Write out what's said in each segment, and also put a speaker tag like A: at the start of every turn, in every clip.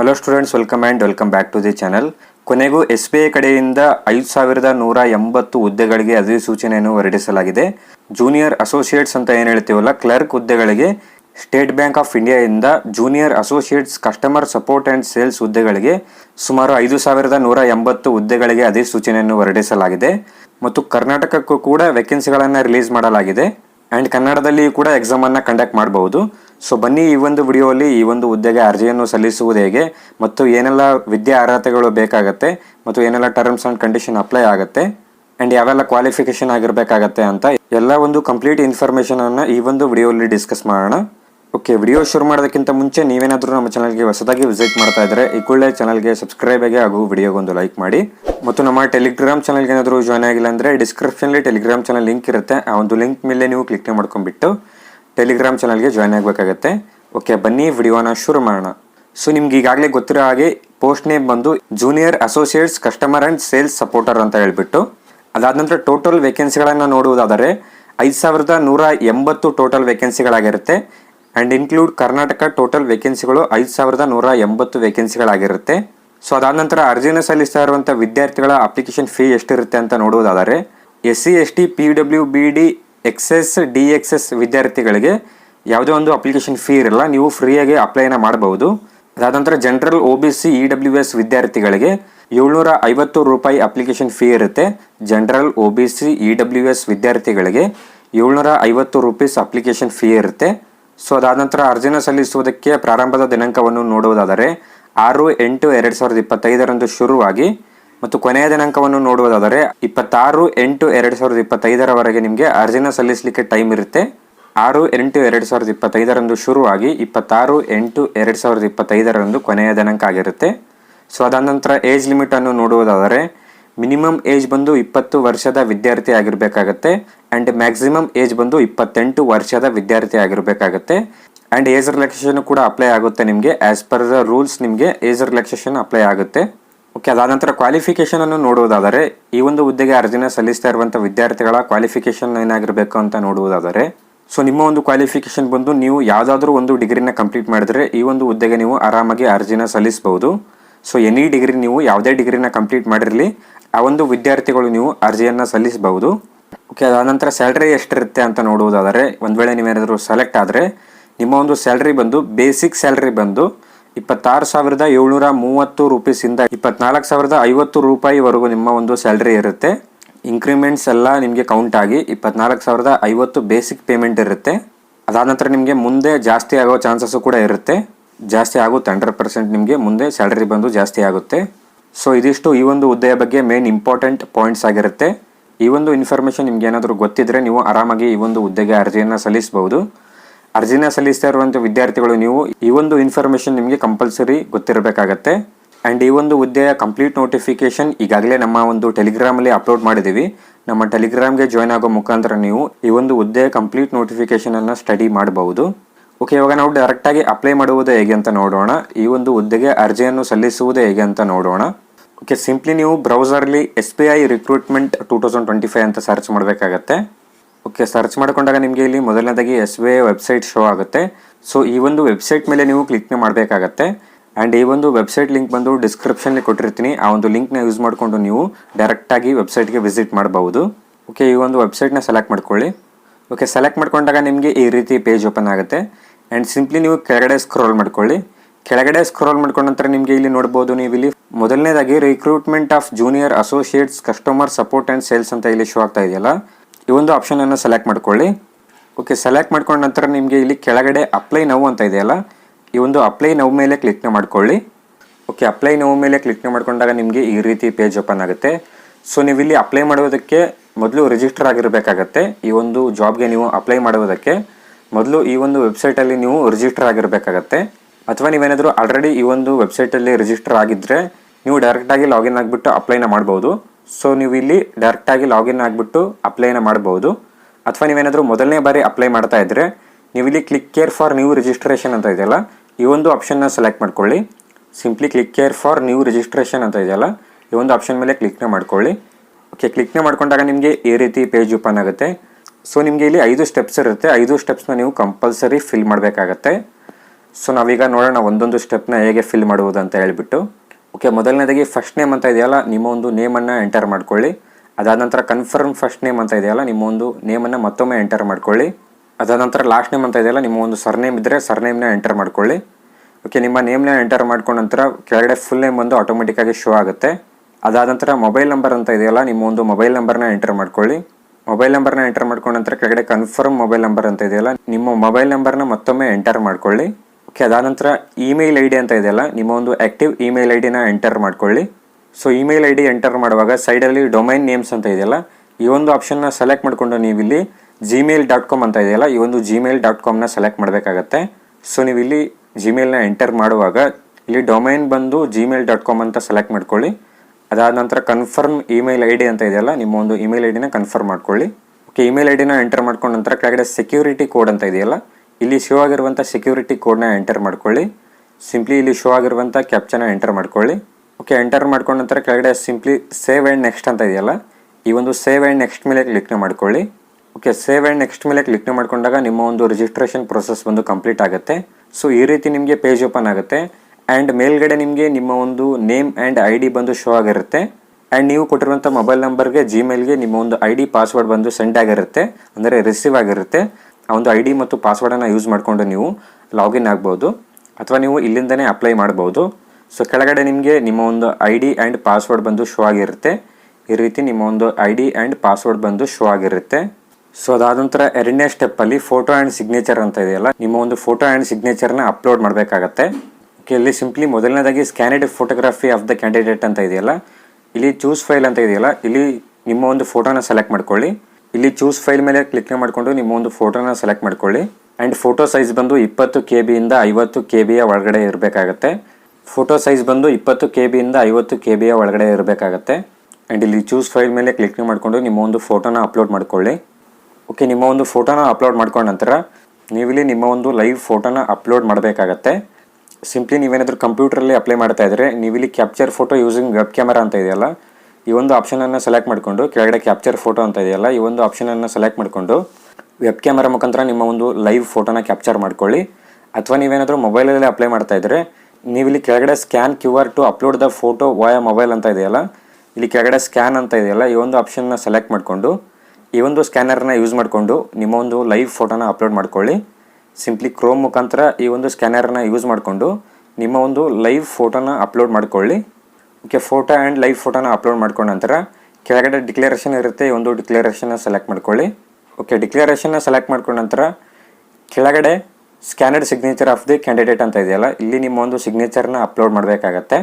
A: Hello students welcome and welcome back to the channel ಕೊನೆಗೂ S B I ಕಡೆಯಿಂದ ಐದು ಸಾವಿರದ ನೂರ ಎಂಬತ್ತು ಹುದ್ದೆಗಳಿಗೆ ಅಧಿಸೂಚನೆಯನ್ನು ಹೊರಡಿಸಲಾಗಿದೆ. ಜೂನಿಯರ್ ಅಸೋಸಿಯೇಟ್ಸ್ ಅಂತ ಏನು ಹೇಳ್ತೀವಲ್ಲ ಕ್ಲರ್ಕ್ ಹುದ್ದೆಗಳಿಗೆ ಸ್ಟೇಟ್ ಬ್ಯಾಂಕ್ ಆಫ್ ಇಂಡಿಯಾದಿಂದ junior associates customer support and sales ಹುದ್ದೆಗಳಿಗೆ ಸುಮಾರು ಐದು ಸಾವಿರದ ನೂರ ಎಂಬತ್ತು ಹುದ್ದೆಗಳಿಗೆ ಅಧಿಸೂಚನೆಯನ್ನು ಹೊರಡಿಸಲಾಗಿದೆ. ಮತ್ತು ಕರ್ನಾಟಕಕ್ಕೂ ಕೂಡ ವೇಕೆನ್ಸಿಗಳನ್ನು ರಿಲೀಸ್ ಮಾಡಲಾಗಿದೆ. ಆ್ಯಂಡ್ ಕನ್ನಡದಲ್ಲಿ ಕೂಡ ಎಕ್ಸಾಮನ್ನು ಕಂಡಕ್ಟ್ ಮಾಡಬಹುದು. ಸೊ ಬನ್ನಿ ಈ ಒಂದು ವಿಡಿಯೋಲ್ಲಿ ಈ ಒಂದು ಹುದ್ದೆಗೆ ಅರ್ಜಿಯನ್ನು ಸಲ್ಲಿಸುವುದು ಹೇಗೆ ಮತ್ತು ಏನೆಲ್ಲ ವಿದ್ಯಾ ಅರ್ಹತೆಗಳು ಬೇಕಾಗುತ್ತೆ ಮತ್ತು ಏನೆಲ್ಲ ಟರ್ಮ್ಸ್ ಆ್ಯಂಡ್ ಕಂಡೀಷನ್ ಅಪ್ಲೈ ಆಗುತ್ತೆ ಆ್ಯಂಡ್ ಯಾವೆಲ್ಲ ಕ್ವಾಲಿಫಿಕೇಷನ್ ಆಗಿರಬೇಕಾಗತ್ತೆ ಅಂತ ಎಲ್ಲ ಒಂದು ಕಂಪ್ಲೀಟ್ ಇನ್ಫಾರ್ಮೇಷನನ್ನು ಈ ಒಂದು ವಿಡಿಯೋಲಿ ಡಿಸ್ಕಸ್ ಮಾಡೋಣ. ಓಕೆ ವಿಡಿಯೋ ಶುರು ಮಾಡೋದಕ್ಕಿಂತ ಮುಂಚೆ ನೀವೇನಾದರೂ ನಮ್ಮ ಚಾನಲ್ಗೆ ಹೊಸದಾಗಿ ವಿಸಿಟ್ ಮಾಡ್ತಾ ಇದ್ದರೆ ಈ ಕೂಡಲೇ ಚಾನಲ್ಗೆ ಸಬ್ಸ್ಕ್ರೈಬ್ ಆಗಿ ಹಾಗೂ ವಿಡಿಯೋಗೊಂದು ಲೈಕ್ ಮಾಡಿ. ಮತ್ತು ನಮ್ಮ ಟೆಲಿಗ್ರಾಮ್ ಚಾನಲ್ಗೆ ಏನಾದರೂ ಜಾಯ್ನ್ ಆಗಿಲ್ಲ ಅಂದರೆ ಡಿಸ್ಕ್ರಿಪ್ಷನ್ಲಿ ಟೆಲಿಗ್ರಾಮ್ ಚಾನಲ್ ಲಿಂಕ್ ಇರುತ್ತೆ. ಆ ಒಂದು ಲಿಂಕ್ ಮೇಲೆ ನೀವು ಕ್ಲಿಕ್ ಮಾಡ್ಕೊಂಡ್ಬಿಟ್ಟು ಟೆಲಿಗ್ರಾಮ್ ಚಾನಲ್ಗೆ ಜಾಯ್ನ್ ಆಗಬೇಕಾಗತ್ತೆ. ಓಕೆ ಬನ್ನಿ, ವಿಡಿಯೋನ ಶುರು ಮಾಡೋಣ. ಸೊ ನಿಮ್ಗೆ ಈಗಾಗಲೇ ಗೊತ್ತಿರೋ ಹಾಗೆ ಪೋಸ್ಟ್ ನೇಮ್ ಬಂದು junior associates customer and sales supporter ಅಂತ ಹೇಳ್ಬಿಟ್ಟು, ಅದಾದ ನಂತರ ಟೋಟಲ್ ವೇಕೆನ್ಸಿಗಳನ್ನು ನೋಡುವುದಾದರೆ, ಐದು ಸಾವಿರದ ನೂರ ಎಂಬತ್ತು ಟೋಟಲ್ ವೇಕೆನ್ಸಿಗಳಾಗಿರುತ್ತೆ ಆ್ಯಂಡ್ ಇನ್ಕ್ಲೂಡ್ ಕರ್ನಾಟಕ ಟೋಟಲ್ ವೇಕೆನ್ಸಿಗಳು ಐದು ಸಾವಿರದ ನೂರ ಎಂಬತ್ತು ವೇಕೆನ್ಸಿಗಳಾಗಿರುತ್ತೆ ಸೊ ಅದಾದ ನಂತರ ಅರ್ಜಿನ ಸಲ್ಲಿಸ್ತಾ ಇರುವಂಥ ವಿದ್ಯಾರ್ಥಿಗಳ ಅಪ್ಲಿಕೇಶನ್ ಫೀ ಎಷ್ಟಿರುತ್ತೆ ಅಂತ ನೋಡುವುದಾದರೆ S C S T P W B D X S D X S ವಿದ್ಯಾರ್ಥಿಗಳಿಗೆ ಯಾವುದೇ ಒಂದು ಅಪ್ಲಿಕೇಶನ್ ಫೀ ಇರಲ್ಲ, ನೀವು ಫ್ರೀಯಾಗಿ ಅಪ್ಲೈನ ಮಾಡಬಹುದು ಅದಾದ ನಂತರ general O B C E W S ವಿದ್ಯಾರ್ಥಿಗಳಿಗೆ ಏಳ್ನೂರ ಐವತ್ತು ರೂಪಾಯಿ ಅಪ್ಲಿಕೇಶನ್ ಫೀ ಇರುತ್ತೆ. General O B C E W S ವಿದ್ಯಾರ್ಥಿಗಳಿಗೆ ಏಳ್ನೂರ ಐವತ್ತು ರೂಪೀಸ್ ಅಪ್ಲಿಕೇಶನ್ ಫೀ ಇರುತ್ತೆ. ಸೊ ಅದಾದ ನಂತರ ಅರ್ಜಿನ ಸಲ್ಲಿಸುವುದಕ್ಕೆ ಪ್ರಾರಂಭದ ದಿನಾಂಕವನ್ನು ನೋಡುವುದಾದರೆ, ಆರು ಎಂಟು ಎರಡು ಸಾವಿರದ ಇಪ್ಪತ್ತೈದರಂದು ಶುರುವಾಗಿ ಮತ್ತು ಕೊನೆಯ ದಿನಾಂಕವನ್ನು ನೋಡುವುದಾದರೆ ಇಪ್ಪತ್ತಾರು ಎಂಟು ಎರಡು ಸಾವಿರದ ಇಪ್ಪತ್ತೈದರವರೆಗೆ ನಿಮಗೆ ಅರ್ಜಿನ ಸಲ್ಲಿಸಲಿಕ್ಕೆ ಟೈಮ್ ಇರುತ್ತೆ. ಆರು ಎಂಟು ಎರಡು ಸಾವಿರದ ಇಪ್ಪತ್ತೈದರಂದು ಶುರುವಾಗಿ ಇಪ್ಪತ್ತಾರು ಎಂಟು ಎರಡು ಸಾವಿರದ ಇಪ್ಪತ್ತೈದರಂದು ಕೊನೆಯ ದಿನಾಂಕ ಆಗಿರುತ್ತೆ. ಸೊ ಅದಾದ ನಂತರ ಏಜ್ ಲಿಮಿಟನ್ನು ನೋಡುವುದಾದರೆ ಮಿನಿಮಮ್ ಏಜ್ ಬಂದು ಇಪ್ಪತ್ತು ವರ್ಷದ ವಿದ್ಯಾರ್ಥಿ ಆಗಿರಬೇಕಾಗತ್ತೆ ಆ್ಯಂಡ್ ಮ್ಯಾಕ್ಸಿಮಮ್ ಏಜ್ ಬಂದು ಇಪ್ಪತ್ತೆಂಟು ವರ್ಷದ ವಿದ್ಯಾರ್ಥಿ ಆಗಿರಬೇಕಾಗತ್ತೆ. ಆ್ಯಂಡ್ ಏಜ್ ರಿಲ್ಯಾಕ್ಸೇಷನ್ ಕೂಡ ಅಪ್ಲೈ ಆಗುತ್ತೆ ನಿಮಗೆ ಆ್ಯಸ್ ಪರ್ ದ ರೂಲ್ಸ್ ನಿಮಗೆ ಏಜ್ ರಿಲ್ಯಾಕ್ಸೇಷನ್ ಅಪ್ಲೈ ಆಗುತ್ತೆ. ಓಕೆ, ಅದಾದ ನಂತರ ಕ್ವಾಲಿಫಿಕೇಷನನ್ನು ನೋಡುವುದಾದರೆ, ಈ ಒಂದು ಹುದ್ದೆಗೆ ಅರ್ಜಿನ ಸಲ್ಲಿಸ್ತಾ ಇರುವಂಥ ವಿದ್ಯಾರ್ಥಿಗಳ ಕ್ವಾಲಿಫಿಕೇಷನ್ ಏನಾಗಿರಬೇಕು ಅಂತ ನೋಡುವುದಾದರೆ ಸೊ ನಿಮ್ಮ ಒಂದು ಕ್ವಾಲಿಫಿಕೇಷನ್ ಬಂದು ನೀವು ಯಾವುದಾದ್ರೂ ಒಂದು ಡಿಗ್ರಿನ ಕಂಪ್ಲೀಟ್ ಮಾಡಿದ್ರೆ ಈ ಒಂದು ಹುದ್ದೆಗೆ ನೀವು ಆರಾಮಾಗಿ ಅರ್ಜಿನ ಸಲ್ಲಿಸಬಹುದು. ಸೊ ಎನಿ ಡಿಗ್ರಿ ನೀವು ಯಾವುದೇ ಡಿಗ್ರಿನ ಕಂಪ್ಲೀಟ್ ಮಾಡಿರಲಿ, ಆ ಒಂದು ವಿದ್ಯಾರ್ಥಿಗಳು ನೀವು ಅರ್ಜಿಯನ್ನು ಸಲ್ಲಿಸಬಹುದು. ಓಕೆ, ಅದಾದ ನಂತರ ಸ್ಯಾಲ್ರಿ ಎಷ್ಟಿರುತ್ತೆ ಅಂತ ನೋಡುವುದಾದರೆ, ಒಂದು ವೇಳೆ ನೀವೇನಾದರೂ ಸೆಲೆಕ್ಟ್ ಆದರೆ, ನಿಮ್ಮ ಒಂದು ಸ್ಯಾಲ್ರಿ ಬಂದು ಬೇಸಿಕ್ ಸ್ಯಾಲ್ರಿ ಬಂದು ಇಪ್ಪತ್ತಾರು ಸಾವಿರದ ಏಳ್ನೂರ ಮೂವತ್ತು ರುಪೀಸಿಂದ ಇಪ್ಪತ್ನಾಲ್ಕು ಸಾವಿರದ ಐವತ್ತು ರೂಪಾಯಿವರೆಗೂ ನಿಮ್ಮ ಒಂದು ಸ್ಯಾಲ್ರಿ ಇರುತ್ತೆ. ಇನ್ಕ್ರಿಮೆಂಟ್ಸ್ ಎಲ್ಲ ನಿಮಗೆ ಕೌಂಟ್ ಆಗಿ ಇಪ್ಪತ್ನಾಲ್ಕು ಸಾವಿರದ ಐವತ್ತು ಬೇಸಿಕ್ ಪೇಮೆಂಟ್ ಇರುತ್ತೆ. ಅದಾದ ನಂತರ ನಿಮಗೆ ಮುಂದೆ ಜಾಸ್ತಿ ಆಗೋ ಚಾನ್ಸಸ್ಸು ಕೂಡ ಇರುತ್ತೆ. ಜಾಸ್ತಿ ಆಗುತ್ತೆ ಹಂಡ್ರೆಡ್ ಪರ್ಸೆಂಟ್ ನಿಮಗೆ ಮುಂದೆ ಸ್ಯಾಲ್ರಿ ಬಂದು ಜಾಸ್ತಿ ಆಗುತ್ತೆ. ಸೊ ಇದಿಷ್ಟು ಈ ಒಂದು ಹುದ್ದೆಯ ಬಗ್ಗೆ ಮೇನ್ ಇಂಪಾರ್ಟೆಂಟ್ ಪಾಯಿಂಟ್ಸ್ ಆಗಿರುತ್ತೆ. ಈ ಒಂದು ಇನ್ಫಾರ್ಮೇಷನ್ ನಿಮ್ಗೆ ಏನಾದರೂ ಗೊತ್ತಿದ್ರೆ ನೀವು ಆರಾಮಾಗಿ ಈ ಒಂದು ಹುದ್ದೆಗೆ ಅರ್ಜಿಯನ್ನು ಸಲ್ಲಿಸಬಹುದು ಅರ್ಜಿನ ಸಲ್ಲಿಸ್ತಾ ಇರುವಂಥ ವಿದ್ಯಾರ್ಥಿಗಳು ನೀವು ಈ ಒಂದು ಇನ್ಫಾರ್ಮೇಷನ್ ನಿಮಗೆ ಕಂಪಲ್ಸರಿ ಗೊತ್ತಿರಬೇಕಾಗತ್ತೆ. ಆ್ಯಂಡ್ ಈ ಒಂದು ಹುದ್ದೆಯ ಕಂಪ್ಲೀಟ್ ನೋಟಿಫಿಕೇಶನ್ ಈಗಾಗಲೇ ನಮ್ಮ ಒಂದು ಟೆಲಿಗ್ರಾಮಲ್ಲಿ ಅಪ್ಲೋಡ್ ಮಾಡಿದ್ದೀವಿ. ನಮ್ಮ ಟೆಲಿಗ್ರಾಮ್ಗೆ ಜಾಯ್ನ್ ಆಗೋ ಮುಖಾಂತರ ನೀವು ಈ ಒಂದು ಹುದ್ದೆಯ ಕಂಪ್ಲೀಟ್ ನೋಟಿಫಿಕೇಶನನ್ನು ಸ್ಟಡಿ ಮಾಡಬಹುದು. ಓಕೆ ಇವಾಗ ನಾವು ಡೈರೆಕ್ಟಾಗಿ ಅಪ್ಲೈ ಮಾಡುವುದು ಹೇಗೆ ಅಂತ ನೋಡೋಣ. ಈ ಒಂದು ಹುದ್ದೆಗೆ ಅರ್ಜಿಯನ್ನು ಸಲ್ಲಿಸುವುದು ಹೇಗೆ ಅಂತ ನೋಡೋಣ. ಓಕೆ ಸಿಂಪ್ಲಿ ನೀವು ಬ್ರೌಸರ್ಲಿ S B I recruitment two thousand twenty five ಅಂತ ಸರ್ಚ್ ಮಾಡಬೇಕಾಗತ್ತೆ. ಓಕೆ ಸರ್ಚ್ ಮಾಡಿಕೊಂಡಾಗ ನಿಮಗೆ ಇಲ್ಲಿ ಮೊದಲನೇದಾಗಿ S B I website show ಆಗುತ್ತೆ. ಸೊ ಈ ಒಂದು ವೆಬ್ಸೈಟ್ ಮೇಲೆ ನೀವು ಕ್ಲಿಕ್ನ ಮಾಡಬೇಕಾಗತ್ತೆ. ಆ್ಯಂಡ್ ಈ ಒಂದು ವೆಬ್ಸೈಟ್ ಲಿಂಕ್ ಬಂದು ಡಿಸ್ಕ್ರಿಪ್ಷನ್ಲಿ ಕೊಟ್ಟಿರ್ತೀನಿ. ಆ ಒಂದು ಲಿಂಕ್ನ ಯೂಸ್ ಮಾಡಿಕೊಂಡು ನೀವು ಡೈರೆಕ್ಟಾಗಿ ವೆಬ್ಸೈಟ್ಗೆ ವಿಸಿಟ್ ಮಾಡಬಹುದು ಓಕೆ ಈ ಒಂದು ವೆಬ್ಸೈಟ್ನ ಸೆಲೆಕ್ಟ್ ಮಾಡ್ಕೊಳ್ಳಿ. ಓಕೆ ಸೆಲೆಕ್ಟ್ ಮಾಡ್ಕೊಂಡಾಗ ನಿಮಗೆ ಈ ರೀತಿ ಪೇಜ್ ಓಪನ್ ಆಗುತ್ತೆ. ಆ್ಯಂಡ್ ಸಿಂಪ್ಲಿ ನೀವು ಕೆಳಗಡೆ ಸ್ಕ್ರೋಲ್ ಮಾಡ್ಕೊಳ್ಳಿ. ಕೆಳಗಡೆ ಸ್ಕ್ರೋಲ್ ಮಾಡ್ಕೊಂಡ ನಂತರ ನಿಮಗೆ ಇಲ್ಲಿ ನೋಡ್ಬೋದು ನೀವು ಇಲ್ಲಿ ಮೊದಲನೇದಾಗಿ recruitment of junior associates customer support and sales ಅಂತ ಇಲ್ಲಿ ಶೋ ಆಗ್ತಾ ಇದೆಯಲ್ಲ? ಈ ಒಂದು ಆಪ್ಷನನ್ನು ಸೆಲೆಕ್ಟ್ ಮಾಡ್ಕೊಳ್ಳಿ. ಓಕೆ ಸೆಲೆಕ್ಟ್ ಮಾಡ್ಕೊಂಡ ನಂತರ ನಿಮಗೆ ಇಲ್ಲಿ ಕೆಳಗಡೆ ಅಪ್ಲೈ ನೌ ಅಂತ ಇದೆಯಲ್ಲ ಈ ಒಂದು ಅಪ್ಲೈ ನೌ ಮೇಲೆ ಕ್ಲಿಕ್ನ ಮಾಡ್ಕೊಳ್ಳಿ. ಓಕೆ ಅಪ್ಲೈ ನೌ ಮೇಲೆ ಕ್ಲಿಕ್ನ ಮಾಡ್ಕೊಂಡಾಗ ನಿಮಗೆ ಈ ರೀತಿ ಪೇಜ್ ಓಪನ್ ಆಗುತ್ತೆ. ಸೊ ನೀವು ಇಲ್ಲಿ ಅಪ್ಲೈ ಮಾಡುವುದಕ್ಕೆ ಮೊದಲು ರಿಜಿಸ್ಟರ್ ಆಗಿರಬೇಕಾಗತ್ತೆ. ಈ ಒಂದು ಜಾಬ್ಗೆ ನೀವು ಅಪ್ಲೈ ಮಾಡುವುದಕ್ಕೆ ಮೊದಲು ಈ ಒಂದು ವೆಬ್ಸೈಟಲ್ಲಿ ನೀವು ರಿಜಿಸ್ಟರ್ ಆಗಿರಬೇಕಾಗತ್ತೆ. ಅಥವಾ ನೀವೇನಾದರೂ ಆಲ್ರೆಡಿ ಈ ಒಂದು ವೆಬ್ಸೈಟಲ್ಲಿ ರಿಜಿಸ್ಟರ್ ಆಗಿದ್ದರೆ ನೀವು ಡೈರೆಕ್ಟಾಗಿ ಲಾಗಿನ್ ಆಗಿಬಿಟ್ಟು ಅಪ್ಲೈನ ಮಾಡ್ಬೋದು. ಸೊ ನೀವು ಇಲ್ಲಿ ಡೈರೆಕ್ಟಾಗಿ ಲಾಗಿನ್ ಆಗಿಬಿಟ್ಟು ಅಪ್ಲೈನ ಮಾಡ್ಬೋದು. ಅಥವಾ ನೀವೇನಾದರೂ ಮೊದಲನೇ ಬಾರಿ ಅಪ್ಲೈ ಮಾಡ್ತಾ ಇದ್ದರೆ ನೀವು ಇಲ್ಲಿ click here for new registration ಅಂತ ಇದೆಯಲ್ಲ, ಈ ಒಂದು ಆಪ್ಷನ್ನ ಸೆಲೆಕ್ಟ್ ಮಾಡ್ಕೊಳ್ಳಿ. Simply click here for new registration ಅಂತ ಇದೆಯಲ್ಲ, ಈ ಒಂದು ಆಪ್ಷನ್ ಮೇಲೆ ಕ್ಲಿಕ್ನ ಮಾಡ್ಕೊಳ್ಳಿ. ಓಕೆ ಕ್ಲಿಕ್ನ ಮಾಡ್ಕೊಂಡಾಗ ನಿಮಗೆ ಈ ರೀತಿ ಪೇಜ್ ಓಪನ್ ಆಗುತ್ತೆ. ಸೊ ನಿಮಗೆ ಇಲ್ಲಿ ಐದು ಸ್ಟೆಪ್ಸ್ ಇರುತ್ತೆ. ಐದು ಸ್ಟೆಪ್ಸ್ನ ನೀವು ಕಂಪಲ್ಸರಿ ಫಿಲ್ ಮಾಡಬೇಕಾಗತ್ತೆ. ಸೊ ನಾವೀಗ ನೋಡೋಣ ಒಂದೊಂದು ಸ್ಟೆಪ್ನ ಹೇಗೆ ಫಿಲ್ ಮಾಡುವುದು ಅಂತ ಹೇಳ್ಬಿಟ್ಟು. ಓಕೆ ಮೊದಲನೇದಾಗಿ ಫಸ್ಟ್ ನೇಮ್ ಅಂತ ಇದೆಯಲ್ಲ, ನಿಮ್ಮ ಒಂದು ನೇಮನ್ನು ಎಂಟರ್ ಮಾಡ್ಕೊಳ್ಳಿ. ಅದಾದ ನಂತರ ಕನ್ಫರ್ಮ್ ಫಸ್ಟ್ ನೇಮ್ ಅಂತ ಇದೆಯಲ್ಲ, ನಿಮ್ಮ ಒಂದು ನೇಮನ್ನು ಮತ್ತೊಮ್ಮೆ ಎಂಟರ್ ಮಾಡ್ಕೊಳ್ಳಿ. ಅದಾದ ನಂತರ ಲಾಸ್ಟ್ ನೇಮ್ ಅಂತ ಇದೆಯಲ್ಲ, ನಿಮ್ಮ ಒಂದು ಸರ್ನೇಮ್ ಇದ್ದರೆ ಸರ್ನೇಮ್ನ ಎಂಟರ್ ಮಾಡ್ಕೊಳ್ಳಿ. ಓಕೆ ನಿಮ್ಮ ನೇಮ್ನ ಎಂಟರ್ ಮಾಡ್ಕೊಂಡ ನಂತರ ಕೆಳಗಡೆ ಫುಲ್ ನೇಮ್ ಬಂದು ಆಟೋಮೆಟಿಕ್ಕಾಗಿ ಶೋ ಆಗುತ್ತೆ. ಅದಾದ ನಂತರ ಮೊಬೈಲ್ ನಂಬರ್ ಅಂತ ಇದೆಯಲ್ಲ, ನಿಮ್ಮ ಒಂದು ಮೊಬೈಲ್ ನಂಬರ್ನ ಎಂಟರ್ ಮಾಡ್ಕೊಳ್ಳಿ. ಮೊಬೈಲ್ ನಂಬರ್ನ ಎಂಟರ್ ಮಾಡ್ಕೊಂಡ ನಂತರ ಕೆಳಗಡೆ ಕನ್ಫರ್ಮ್ ಮೊಬೈಲ್ ನಂಬರ್ ಅಂತ ಇದೆಯಲ್ಲ, ನಿಮ್ಮ ಮೊಬೈಲ್ ನಂಬರ್ನ ಮತ್ತೊಮ್ಮೆ ಎಂಟರ್ ಮಾಡ್ಕೊಳ್ಳಿ. ಓಕೆ ಅದಾದ ನಂತರ ಇಮೇಲ್ ಐ ಡಿ ಅಂತ ಇದೆಯಲ್ಲ, ನಿಮ್ಮ ಒಂದು ಆ್ಯಕ್ಟಿವ್ ಇಮೇಲ್ ಐ ಡಿನ ಎಂಟರ್ ಮಾಡ್ಕೊಳ್ಳಿ. So email I D enter ಮಾಡುವಾಗ ಸೈಡಲ್ಲಿ ಡೊಮೈನ್ ನೇಮ್ಸ್ ಅಂತ ಇದೆಯಲ್ಲ, ಈ ಒಂದು ಆಪ್ಷನ್ನ ಸೆಲೆಕ್ಟ್ ಮಾಡಿಕೊಂಡು ನೀವಿಲ್ಲಿ ಜಿಮೇಲ್ ಡಾಟ್ ಕಾಮ್ ಅಂತ ಇದೆಯಲ್ಲ, ಈ ಒಂದು ಜಿಮೇಲ್ ಡಾಟ್ ಕಾಮ್ನ ಸೆಲೆಕ್ಟ್ ಮಾಡಬೇಕಾಗತ್ತೆ. ಸೊ ನೀವಿಲ್ಲಿ ಜಿಮೇಲ್ನ ಎಂಟರ್ ಮಾಡುವಾಗ ಇಲ್ಲಿ ಡೊಮೈನ್ ಬಂದು ಜಿಮೇಲ್ ಡಾಟ್ ಕಾಮ್ ಅಂತ ಸೆಲೆಕ್ಟ್ ಮಾಡ್ಕೊಳ್ಳಿ. ಅದಾದ ನಂತರ ಕನ್ಫರ್ಮ್ ಇಮೇಲ್ ಐ ಡಿ ಅಂತ ಇದೆಯಲ್ಲ, ನಿಮ್ಮ ಒಂದು ಇಮೇಲ್ ಐ ಡಿನ ಕನ್ಫರ್ಮ್ ಮಾಡ್ಕೊಳ್ಳಿ. ಓಕೆ ಇಮೇಲ್ ಐ ಡಿನ ಎಂಟರ್ ಮಾಡ್ಕೊಂಡ ನಂತರ ಕೆಳಗಡೆ ಸೆಕ್ಯೂರಿಟಿ ಕೋಡ್ ಅಂತ ಇದೆಯಲ್ಲ ಇಲ್ಲಿ ಶೋ ಆಗಿರುವಂಥ ಸೆಕ್ಯೂರಿಟಿ ಕೋಡ್ನ ಎಂಟರ್ ಮಾಡ್ಕೊಳ್ಳಿ. ಸಿಂಪ್ಲಿ ಇಲ್ಲಿ ಶೋ ಆಗಿರುವಂಥ ಕ್ಯಾಪ್ಚನ ಎಂಟರ್ ಮಾಡ್ಕೊಳ್ಳಿ. ಓಕೆ ಎಂಟರ್ ಮಾಡ್ಕೊಂಡ ನಂತರ ಕೆಳಗಡೆ ಸಿಂಪ್ಲಿ ಸೇವ್ ಆ್ಯಂಡ್ ನೆಕ್ಸ್ಟ್ ಅಂತ ಇದೆಯಲ್ಲ, ಈ ಒಂದು ಸೇವ್ ಆ್ಯಂಡ್ ನೆಕ್ಸ್ಟ್ ಮೇಲೆ ಕ್ಲಿಕ್ನ ಮಾಡ್ಕೊಳ್ಳಿ. ಓಕೆ ಸೇವ್ ಆ್ಯಂಡ್ ನೆಕ್ಸ್ಟ್ ಮೇಲೆ ಕ್ಲಿಕ್ನ ಮಾಡ್ಕೊಂಡಾಗ ನಿಮ್ಮ ಒಂದು ರಿಜಿಸ್ಟ್ರೇಷನ್ ಪ್ರೊಸೆಸ್ ಬಂದು ಕಂಪ್ಲೀಟ್ ಆಗುತ್ತೆ. ಸೊ ಈ ರೀತಿ ನಿಮಗೆ ಪೇಜ್ ಓಪನ್ ಆಗುತ್ತೆ. ಆ್ಯಂಡ್ ಮೇಲ್ಗಡೆ ನಿಮಗೆ ನಿಮ್ಮ ಒಂದು ನೇಮ್ ಆ್ಯಂಡ್ ಐ ಡಿ ಬಂದು ಶೋ ಆಗಿರುತ್ತೆ. ಆ್ಯಂಡ್ ನೀವು ಕೊಟ್ಟಿರುವಂಥ ಮೊಬೈಲ್ ನಂಬರ್ಗೆ ಜಿಮೇಲ್ಗೆ ನಿಮ್ಮ ಒಂದು ಐ ಡಿ ಪಾಸ್ವರ್ಡ್ ಬಂದು ಸೆಂಡ್ ಆಗಿರುತ್ತೆ. ಅಂದರೆ ರಿಸೀವ್ ಆಗಿರುತ್ತೆ. ಆ ಒಂದು ಐ ಡಿ ಮತ್ತು ಪಾಸ್ವರ್ಡನ್ನು ಯೂಸ್ ಮಾಡಿಕೊಂಡು ನೀವು ಲಾಗಿನ್ ಆಗ್ಬೋದು. ಅಥವಾ ನೀವು ಇಲ್ಲಿಂದನೇ ಅಪ್ಲೈ ಮಾಡ್ಬೋದು. ಸೊ ಕೆಳಗಡೆ ನಿಮಗೆ ನಿಮ್ಮ ಒಂದು ಐ ಡಿ ಆ್ಯಂಡ್ ಪಾಸ್ವರ್ಡ್ ಬಂದು ಶೋ ಆಗಿರುತ್ತೆ. ಈ ರೀತಿ ನಿಮ್ಮ ಒಂದು ಐ ಡಿ ಆ್ಯಂಡ್ ಪಾಸ್ವರ್ಡ್ ಬಂದು ಶೋ ಆಗಿರುತ್ತೆ. ಸೊ ಅದಾದ ನಂತರ ಎರಡನೇ ಸ್ಟೆಪ್ಪಲ್ಲಿ ಫೋಟೋ ಆ್ಯಂಡ್ ಸಿಗ್ನೇಚರ್ ಅಂತ ಇದೆಯಲ್ಲ ನಿಮ್ಮ ಒಂದು ಫೋಟೋ ಆ್ಯಂಡ್ ಸಿಗ್ನೇಚರ್ನ ಅಪ್ಲೋಡ್ ಮಾಡಬೇಕಾಗತ್ತೆ. ಇಲ್ಲಿ ಸಿಂಪ್ಲಿ ಮೊದಲನೇದಾಗಿ scanned photography of the candidate ಅಂತ ಇದೆಯಲ್ಲ? ಇಲ್ಲಿ ಚೂಸ್ ಫೈಲ್ ಅಂತ ಇದೆಯಲ್ಲ? ಇಲ್ಲಿ ನಿಮ್ಮ ಒಂದು ಫೋಟೋನ ಸೆಲೆಕ್ಟ್ ಮಾಡ್ಕೊಳ್ಳಿ. ಇಲ್ಲಿ ಚೂಸ್ ಫೈಲ್ ಮೇಲೆ ಕ್ಲಿಕ್ ಮಾಡಿಕೊಂಡು ನಿಮ್ಮ ಒಂದು ಫೋಟೋನ ಸೆಲೆಕ್ಟ್ ಮಾಡ್ಕೊಳ್ಳಿ. ಆ್ಯಂಡ್ ಫೋಟೋ ಸೈಜ್ ಬಂದು ಇಪ್ಪತ್ತು ಕೆ ಬಿಯಿಂದ ಐವತ್ತು ಕೆ ಬಿಯ ಒಳಗಡೆ ಇರಬೇಕಾಗತ್ತೆ. ಫೋಟೋ ಸೈಜ್ ಬಂದು ಇಪ್ಪತ್ತು ಕೆ ಬಿಯಿಂದ ಐವತ್ತು ಕೆ ಬಿಯ ಒಳಗಡೆ ಇರಬೇಕಾಗತ್ತೆ. ಆ್ಯಂಡ್ ಇಲ್ಲಿ ಚೂಸ್ ಫೈಲ್ ಮೇಲೆ ಕ್ಲಿಕ್ ಮಾಡಿಕೊಂಡು ನಿಮ್ಮ ಒಂದು ಫೋಟೋನ ಅಪ್ಲೋಡ್ ಮಾಡ್ಕೊಳ್ಳಿ. ಓಕೆ ನಿಮ್ಮ ಒಂದು ಫೋಟೋನ ಅಪ್ಲೋಡ್ ಮಾಡ್ಕೊಂಡ ನಂತರ ನೀವಿಲ್ಲಿ ನಿಮ್ಮ ಒಂದು ಲೈವ್ ಫೋಟೋನ ಅಪ್ಲೋಡ್ ಮಾಡಬೇಕಾಗತ್ತೆ. ಸಿಂಪ್ಲಿ ನೀವೇನಾದರೂ ಕಂಪ್ಯೂಟರಲ್ಲಿ ಅಪ್ಲೈ ಮಾಡ್ತಾ ಇದ್ದರೆ ನೀವಿಲ್ಲಿ capture photo using web camera ಅಂತ ಇದೆಯಲ್ಲ ಈ ಒಂದು ಆಪ್ಷನನ್ನು ಸೆಲೆಕ್ಟ್ ಮಾಡಿಕೊಂಡು ಕೆಳಗಡೆ ಕ್ಯಾಪ್ಚರ್ ಫೋಟೋ ಅಂತ ಇದೆಯಲ್ಲ, ಈ ಒಂದು ಆಪ್ಷನನ್ನು ಸೆಲೆಕ್ಟ್ ಮಾಡಿಕೊಂಡು ವೆಬ್ ಕ್ಯಾಮರಾ ಮುಖಾಂತರ ನಿಮ್ಮ ಒಂದು ಲೈವ್ ಫೋಟೋನ ಕ್ಯಾಪ್ಚರ್ ಮಾಡ್ಕೊಳ್ಳಿ. ಅಥವಾ ನೀವೇನಾದರೂ ಮೊಬೈಲಲ್ಲಿ ಅಪ್ಲೈ ಮಾಡ್ತಾ ಇದ್ದರೆ ನೀವಿಲ್ಲಿ ಕೆಳಗಡೆ scan Q R to upload the photo via mobile ಅಂತ ಇದೆಯಲ್ಲ, ಇಲ್ಲಿ ಕೆಳಗಡೆ ಸ್ಕ್ಯಾನ್ ಅಂತ ಇದೆಯಲ್ಲ, ಈ ಒಂದು ಆಪ್ಷನ್ನ ಸೆಲೆಕ್ಟ್ ಮಾಡಿಕೊಂಡು, ಈ ಒಂದು ಸ್ಕ್ಯಾನರ್ನ ಯೂಸ್ ಮಾಡಿಕೊಂಡು ನಿಮ್ಮ ಒಂದು ಲೈವ್ ಫೋಟೋನ ಅಪ್ಲೋಡ್ ಮಾಡ್ಕೊಳ್ಳಿ. ಸಿಂಪ್ಲಿ ಕ್ರೋಮ್ ಮುಖಾಂತರ ಈ ಒಂದು ಸ್ಕ್ಯಾನರ್ನ ಯೂಸ್ ಮಾಡಿಕೊಂಡು ನಿಮ್ಮ ಒಂದು ಲೈವ್ ಫೋಟೋನ ಅಪ್ಲೋಡ್ ಮಾಡ್ಕೊಳ್ಳಿ. ಓಕೆ ಫೋಟೋ ಆ್ಯಂಡ್ ಲೈವ್ ಫೋಟೋನ ಅಪ್ಲೋಡ್ ಮಾಡ್ಕೊಂಡ ನಂತರ ಕೆಳಗಡೆ ಡಿಕ್ಲರೇಷನ್ ಇರುತ್ತೆ ಒಂದು ಡಿಕ್ಲರೇಷನ್ನ ಸೆಲೆಕ್ಟ್ ಮಾಡ್ಕೊಳ್ಳಿ. ಓಕೆ ಡಿಕ್ಲರೇಷನ್ನ ಸೆಲೆಕ್ಟ್ ಮಾಡ್ಕೊಂಡ ನಂತರ ಕೆಳಗಡೆ scanned signature of the candidate ಅಂತ ಇದೆಯಲ್ಲ, ಇಲ್ಲಿ ನಿಮ್ಮ ಒಂದು ಸಿಗ್ನೇಚರ್ನ ಅಪ್ಲೋಡ್ ಮಾಡಬೇಕಾಗತ್ತೆ.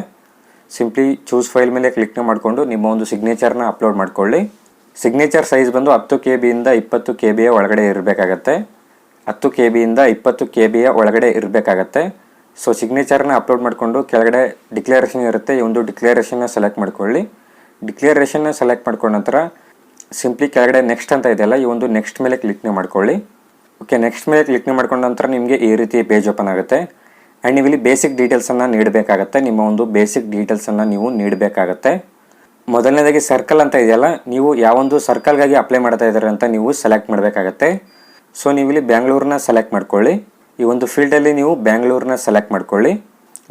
A: ಸಿಂಪ್ಲಿ ಚೂಸ್ ಫೈಲ್ ಮೇಲೆ ಕ್ಲಿಕ್ ಮಾಡಿಕೊಂಡು ನಿಮ್ಮ ಒಂದು ಸಿಗ್ನೇಚರ್ನ ಅಪ್ಲೋಡ್ ಮಾಡ್ಕೊಳ್ಳಿ. ಸಿಗ್ನೇಚರ್ ಸೈಜ್ ಬಂದು ಹತ್ತು ಕೆ ಬಿಯಿಂದ ಇಪ್ಪತ್ತು ಕೆ ಬಿಯ ಒಳಗಡೆ ಇರಬೇಕಾಗತ್ತೆ. ಹತ್ತು ಕೆ ಬಿಯಿಂದ ಇಪ್ಪತ್ತು ಕೆ ಬಿಯ ಒಳಗಡೆ ಇರಬೇಕಾಗತ್ತೆ. ಸೊ ಸಿಗ್ನೇಚರ್ನ ಅಪ್ಲೋಡ್ ಮಾಡಿಕೊಂಡು ಕೆಳಗಡೆ ಡಿಕ್ಲರೇಷನ್ ಇರುತ್ತೆ. ಈ ಒಂದು ಡಿಕ್ಲರೇಷನ್ನ ಸೆಲೆಕ್ಟ್ ಮಾಡ್ಕೊಳ್ಳಿ. ಡಿಕ್ಲೇರೇಷನ್ನ ಸೆಲೆಕ್ಟ್ ಮಾಡ್ಕೊಂಡ ನಂತರ ಸಿಂಪ್ಲಿ ಕೆಳಗಡೆ ನೆಕ್ಸ್ಟ್ ಅಂತ ಇದೆಯಲ್ಲ, ಈ ಒಂದು ನೆಕ್ಸ್ಟ್ ಮೇಲೆ ಕ್ಲಿಕ್ನ ಮಾಡ್ಕೊಳ್ಳಿ. ಓಕೆ ನೆಕ್ಸ್ಟ್ ಮೇಲೆ ಕ್ಲಿಕ್ನ ಮಾಡ್ಕೊಂಡ ನಂತರ ನಿಮಗೆ ಈ ರೀತಿ ಪೇಜ್ ಓಪನ್ ಆಗುತ್ತೆ. ಆ್ಯಂಡ್ ನೀವು ಇಲ್ಲಿ ಬೇಸಿಕ್ ಡೀಟೇಲ್ಸನ್ನು ನೀಡಬೇಕಾಗತ್ತೆ. ನಿಮ್ಮ ಒಂದು ಬೇಸಿಕ್ ಡೀಟೇಲ್ಸನ್ನು ನೀವು ನೀಡಬೇಕಾಗತ್ತೆ. ಮೊದಲನೇದಾಗಿ ಸರ್ಕಲ್ ಅಂತ ಇದೆಯಲ್ಲ, ನೀವು ಯಾವೊಂದು ಸರ್ಕಲ್ಗಾಗಿ ಅಪ್ಲೈ ಮಾಡ್ತಾ ಇದ್ದಾರೆ ಅಂತ ನೀವು ಸೆಲೆಕ್ಟ್ ಮಾಡಬೇಕಾಗತ್ತೆ. ಸೊ ನೀವು ಇಲ್ಲಿ ಬ್ಯಾಂಗ್ಳೂರನ್ನ ಸೆಲೆಕ್ಟ್ ಮಾಡ್ಕೊಳ್ಳಿ. ಈ ಒಂದು ಫೀಲ್ಡಲ್ಲಿ ನೀವು ಬ್ಯಾಂಗ್ಳೂರನ್ನ ಸೆಲೆಕ್ಟ್ ಮಾಡ್ಕೊಳ್ಳಿ.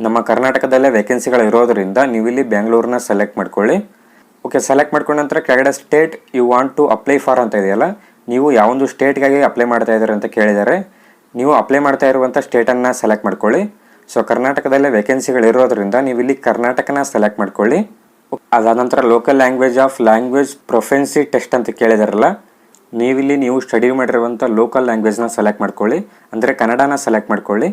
A: ನಮ್ಮ ಕರ್ನಾಟಕದಲ್ಲೇ ವೇಕೆನ್ಸಿಗಳು ಇರೋದರಿಂದ ನೀವು ಇಲ್ಲಿ ಬ್ಯಾಂಗ್ಳೂರನ್ನ ಸೆಲೆಕ್ಟ್ ಮಾಡ್ಕೊಳ್ಳಿ. ಓಕೆ ಸೆಲೆಕ್ಟ್ ಮಾಡ್ಕೊಂಡ ನಂತರ ಕೆಳಗಡೆ state you want to apply for ಅಂತ ಇದೆಯಲ್ಲ, ನೀವು ಯಾವೊಂದು ಸ್ಟೇಟ್ಗಾಗಿ ಅಪ್ಲೈ ಮಾಡ್ತಾ ಇದ್ದಾರೆ ಅಂತ ಕೇಳಿದ್ದಾರೆ ನೀವು ಅಪ್ಲೈ ಮಾಡ್ತಾ ಇರುವಂಥ ಸ್ಟೇಟನ್ನು ಸೆಲೆಕ್ಟ್ ಮಾಡ್ಕೊಳ್ಳಿ. ಸೊ ಕರ್ನಾಟಕದಲ್ಲೇ ವೇಕೆನ್ಸಿಗಳು ಇರೋದ್ರಿಂದ ನೀವು ಇಲ್ಲಿ ಕರ್ನಾಟಕನ ಸೆಲೆಕ್ಟ್ ಮಾಡ್ಕೊಳ್ಳಿ. ಅದಾದ ನಂತರ local language of language proficiency test ಅಂತ ಕೇಳಿದಾರಲ್ಲ ನೀವಿಲ್ಲಿ ನೀವು ಸ್ಟಡಿ ಮಾಡಿರುವಂಥ ಲೋಕಲ್ ಲ್ಯಾಂಗ್ವೇಜ್ನ ಸೆಲೆಕ್ಟ್ ಮಾಡ್ಕೊಳ್ಳಿ, ಅಂದರೆ ಕನ್ನಡನ ಸೆಲೆಕ್ಟ್ ಮಾಡ್ಕೊಳ್ಳಿ.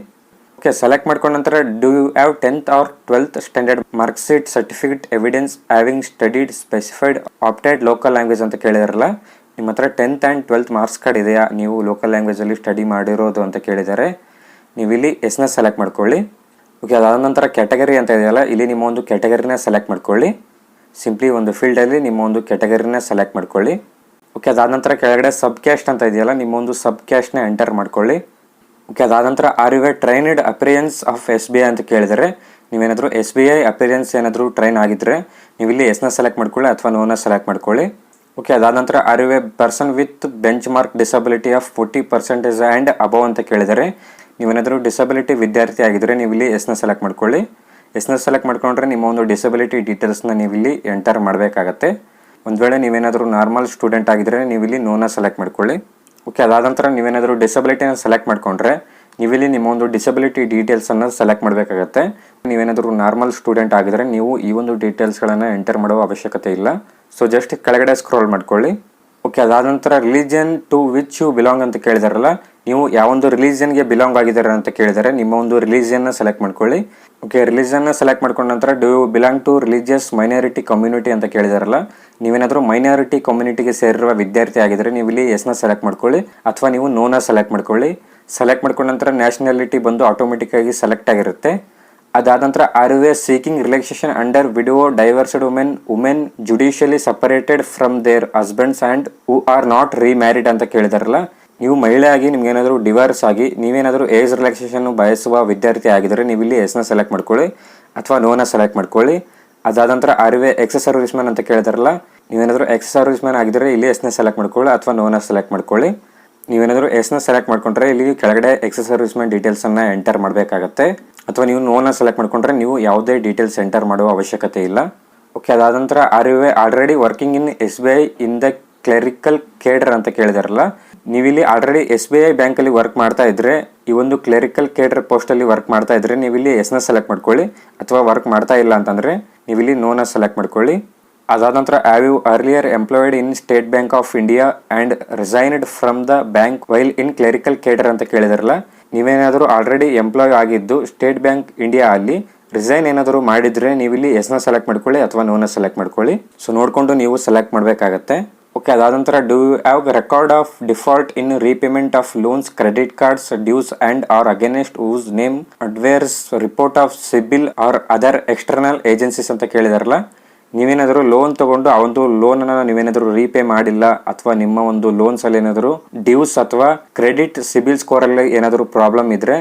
A: ಓಕೆ ಸೆಲೆಕ್ಟ್ ಮಾಡ್ಕೊಂಡ ನಂತರ do you have tenth or twelfth standard marksheet certificate evidence having studied specified opted local language ಅಂತ ಕೇಳಿದಾರಲ್ಲ, ನಿಮ್ಮ ಹತ್ರ tenth and twelfth marks card ಇದೆಯಾ? ನೀವು ಲೋಕಲ್ ಲ್ಯಾಂಗ್ವೇಜಲ್ಲಿ ಸ್ಟಡಿ ಮಾಡಿರೋದು ಅಂತ ಕೇಳಿದ್ದಾರೆ ನೀವಿಲ್ಲಿ ಎಸ್ನ ಸೆಲೆಕ್ಟ್ ಮಾಡ್ಕೊಳ್ಳಿ. ಓಕೆ ಅದಾದ ನಂತರ ಕ್ಯಾಟಗರಿ ಅಂತ ಇದೆಯಲ್ಲ, ಇಲ್ಲಿ ನಿಮ್ಮ ಒಂದು ಕ್ಯಾಟಗರಿನ ಸೆಲೆಕ್ಟ್ ಮಾಡ್ಕೊಳ್ಳಿ. ಸಿಂಪ್ಲಿ ಒಂದು ಫೀಲ್ಡಲ್ಲಿ ನಿಮ್ಮ ಒಂದು ಕ್ಯಾಟಗರಿನ ಸೆಲೆಕ್ಟ್ ಮಾಡ್ಕೊಳ್ಳಿ. ಓಕೆ, ಅದಾದ ನಂತರ ಕೆಳಗಡೆ ಸಬ್ ಕ್ಯಾಸ್ಟ್ ಅಂತ ಇದೆಯಲ್ಲ ನಿಮ್ಮ ಒಂದು ಸಬ್ ಕ್ಯಾಶ್ನ ಎಂಟರ್ ಮಾಡ್ಕೊಳ್ಳಿ. ಓಕೆ, ಅದಾದ ನಂತರ are you trained apprentice of S B I ಅಂತ ಕೇಳಿದರೆ, ನೀವೇನಾದರೂ ಎಸ್ ಬಿ ಐ ಅಪಿರಿಯನ್ಸ್ ಏನಾದರೂ ಟ್ರೈನ್ ಆಗಿದ್ದರೆ ನೀವು ಇಲ್ಲಿ ಎಸ್ನ ಸೆಲೆಕ್ಟ್ ಮಾಡ್ಕೊಳ್ಳಿ ಅಥವಾ ನೋನ ಸೆಲೆಕ್ಟ್ ಮಾಡ್ಕೊಳ್ಳಿ. ಓಕೆ, ಅದಾದ ನಂತರ are you a person with benchmark disability of forty percentage and above ಅಂತ ಕೇಳಿದರೆ, ನೀವೇನಾದರೂ ಡಿಸಬಿಲಿಟಿ ವಿದ್ಯಾರ್ಥಿ ಆಗಿದ್ದರೆ ನೀವು ಇಲ್ಲಿ ಎಸ್ನ ಸೆಲೆಕ್ಟ್ ಮಾಡ್ಕೊಳ್ಳಿ. ಎಸ್ನ ಸೆಲೆಕ್ಟ್ ಮಾಡ್ಕೊಂಡ್ರೆ ನಿಮ್ಮ ಒಂದು ಡಿಸಬಿಲಿಟಿ ಡೀಟೇಲ್ಸ್ನ ನೀವು ಇಲ್ಲಿ ಎಂಟರ್ ಮಾಡಬೇಕಾಗತ್ತೆ. ಒಂದು ವೇಳೆ ನೀವೇನಾದರೂ ನಾರ್ಮಲ್ ಸ್ಟೂಡೆಂಟ್ ಆಗಿದ್ದರೆ ನೀವು ಇಲ್ಲಿ ನೋನ ಸೆಲೆಕ್ಟ್ ಮಾಡ್ಕೊಳ್ಳಿ. ಓಕೆ ಅದಾದ ನಂತರ ನೀವೇನಾದರೂ ಡಿಸಬಿಲಿಟಿನ ಸೆಲೆಕ್ಟ್ ಮಾಡ್ಕೊಂಡ್ರೆ ನೀವಿಲ್ಲಿ ನಿಮ್ಮ ಒಂದು ಡಿಸಬಿಲಿಟಿ ಡೀಟೇಲ್ಸನ್ನು ಸೆಲೆಕ್ಟ್ ಮಾಡಬೇಕಾಗತ್ತೆ. ನೀವೇನಾದರೂ ನಾರ್ಮಲ್ ಸ್ಟೂಡೆಂಟ್ ಆಗಿದ್ರೆ ನೀವು ಈ ಒಂದು ಡೀಟೇಲ್ಸ್ಗಳನ್ನು ಎಂಟರ್ ಮಾಡುವ ಅವಶ್ಯಕತೆ ಇಲ್ಲ. ಸೊ ಜಸ್ಟ್ ಕೆಳಗಡೆ ಸ್ಕ್ರೋಲ್ ಮಾಡ್ಕೊಳ್ಳಿ. ಓಕೆ ಅದಾದ ನಂತರ religion to which you belong ಅಂತ ಕೇಳಿದಾರಲ್ಲ, ನೀವು ಯಾವೊಂದು ರಿಲಿಜನ್ಗೆ ಬಿಲಾಂಗ್ ಆಗಿದ್ದಾರೆ ಅಂತ ಕೇಳಿದರೆ, ನಿಮ್ಮ ಒಂದು ರಿಲಿಜನ್ನ ಸೆಲೆಕ್ಟ್ ಮಾಡ್ಕೊಳ್ಳಿ. ಓಕೆ ರಿಲಿಜನ್ನ ಸೆಲೆಕ್ಟ್ ಮಾಡ್ಕೊಂಡ ನಂತರ do you belong to religious minority community ಅಂತ ಕೇಳಿದಾರಲ್ಲ, ನೀವೇನಾದರೂ ಮೈನಾರಿಟಿ ಕಮ್ಯುನಿಟಿಗೆ ಸೇರಿರುವ ವಿದ್ಯಾರ್ಥಿ ಆಗಿದ್ರೆ ನೀವು ಇಲ್ಲಿ ಎಸ್ನ ಸೆಲೆಕ್ಟ್ ಮಾಡ್ಕೊಳ್ಳಿ, ಅಥವಾ ನೀವು ನೋನ ಸೆಲೆಕ್ಟ್ ಮಾಡ್ಕೊಳ್ಳಿ. ಸೆಲೆಕ್ಟ್ ಮಾಡ್ಕೊಂಡ ನಂತರ ನ್ಯಾಷನಾಲಿಟಿ ಬಂದು ಆಟೋಮೆಟಿಕ್ ಆಗಿ ಸೆಲೆಕ್ಟ್ ಆಗಿರುತ್ತೆ. ಅದಾದ ನಂತರ are you a seeking relaxation under widow divorced women women judicially separated from their husbands and who are not remarried ಅಂತ ಕೇಳಿದಾರಲ್ಲ, ನೀವು ಮಹಿಳೆಯಾಗಿ ನಿಮ್ಗೇನಾದರೂ ಡಿವೋರ್ಸ್ ಆಗಿ ನೀವೇನಾದರೂ ಏಜ್ ರಿಲ್ಯಾಕ್ಸೇಷನ್ ಬಯಸುವ ವಿದ್ಯಾರ್ಥಿ ಆಗಿದ್ದರೆ ನೀವು ಇಲ್ಲಿ ಎಸ್ನ ಸೆಲೆಕ್ಟ್ ಮಾಡ್ಕೊಳ್ಳಿ ಅಥವಾ ನೋನ ಸೆಲೆಕ್ಟ್ ಮಾಡ್ಕೊಳ್ಳಿ. ಅದಾದ ನಂತರ are you ex serviceman ಅಂತ ಕೇಳಿದಾರಲ್ಲ, ನೀವೇನಾದರೂ ಎಕ್ಸ್ ಸರ್ವಿಸ್ ಮ್ಯಾನ್ ಆಗಿದ್ರೆ ಇಲ್ಲಿ ಎಸ್ನ ಸೆಲೆಕ್ಟ್ ಮಾಡ್ಕೊಳ್ಳಿ ಅಥವಾ ನೋನ ಸೆಲೆಕ್ಟ್ ಮಾಡ್ಕೊಳ್ಳಿ. ನೀವೇನಾದರೂ ಎಸ್ನ ಸೆಲೆಕ್ಟ್ ಮಾಡ್ಕೊಂಡ್ರೆ ಇಲ್ಲಿ ಕೆಳಗಡೆ ಎಕ್ಸ್ ಸರ್ವಿಸ್ ಮ್ಯಾನ್ ಡೀಟೇಲ್ಸನ್ನು ಎಂಟರ್ ಮಾಡಬೇಕಾಗತ್ತೆ. ಅಥವಾ ನೀವು ನೋನ ಸೆಲೆಕ್ಟ್ ಮಾಡ್ಕೊಂಡ್ರೆ ನೀವು ಯಾವುದೇ ಡೀಟೇಲ್ಸ್ ಎಂಟರ್ ಮಾಡುವ ಅವಶ್ಯಕತೆ ಇಲ್ಲ. ಓಕೆ ಅದಾದ ನಂತರ are you already working in S B I in the clerical cadre ಅಂತ ಕೇಳಿದಾರಲ್ಲ, ನೀವಿಲ್ಲಿ ಆಲ್ರೆಡಿ ಎಸ್ ಬಿ ಐ ಬ್ಯಾಂಕಲ್ಲಿ ವರ್ಕ್ ಮಾಡ್ತಾ ಇದ್ರೆ, ಈ ಒಂದು ಕ್ಲೆರಿಕಲ್ ಕೇಡರ್ ಪೋಸ್ಟಲ್ಲಿ ವರ್ಕ್ ಮಾಡ್ತಾ ಇದ್ರೆ ನೀವಿಲ್ಲಿ ಎಸ್ನ ಸೆಲೆಕ್ಟ್ ಮಾಡ್ಕೊಳ್ಳಿ, ಅಥವಾ ವರ್ಕ್ ಮಾಡ್ತಾ ಇಲ್ಲ ಅಂತಂದರೆ ನೀವಿಲ್ಲಿ ನೋನ ಸೆಲೆಕ್ಟ್ ಮಾಡ್ಕೊಳ್ಳಿ. ಅದಾದ ನಂತರ have you earlier employed in State Bank of India and resigned from the bank while in clerical cadre ಅಂತ ಕೇಳಿದಾರಲ್ಲ ನೀವೇನಾದರೂ ಆಲ್ರೆಡಿ ಎಂಪ್ಲಾಯ್ ಆಗಿದ್ದು ಸ್ಟೇಟ್ ಬ್ಯಾಂಕ್ ಇಂಡಿಯಾ ಅಲ್ಲಿ ರಿಸೈನ್ ಏನಾದರೂ ಮಾಡಿದ್ರೆ ನೀವಿಲ್ಲಿ ಎಸ್ನ ಸೆಲೆಕ್ಟ್ ಮಾಡ್ಕೊಳ್ಳಿ ಅಥವಾ ನೋನ ಸೆಲೆಕ್ಟ್ ಮಾಡ್ಕೊಳ್ಳಿ. ಸೊ ನೋಡಿಕೊಂಡು ನೀವು ಸೆಲೆಕ್ಟ್ ಮಾಡಬೇಕಾಗತ್ತೆ. ಓಕೆ ಅದಾದ ನಂತರ do you have record of default in repayment of loans credit cards dues and or against whose name adverse report of CIBIL or other external agencies ಅಂತ ಕೇಳಿದಾರಲ್ಲ? ನೀವೇನಾದರೂ ಲೋನ್ ತಗೊಂಡು ಆ ಒಂದು ಲೋನನ್ನು ನೀವೇನಾದರೂ ರೀಪೇ ಮಾಡಿಲ್ಲ ಅಥವಾ ನಿಮ್ಮ ಒಂದು ಲೋನ್ಸ್ ಅಲ್ಲಿ ಏನಾದರೂ ಡ್ಯೂಸ್ ಅಥವಾ ಕ್ರೆಡಿಟ್ ಸಿಬಿಲ್ ಸ್ಕೋರ್ ಅಲ್ಲಿ ಏನಾದರೂ ಪ್ರಾಬ್ಲಮ್ ಇದ್ರೆ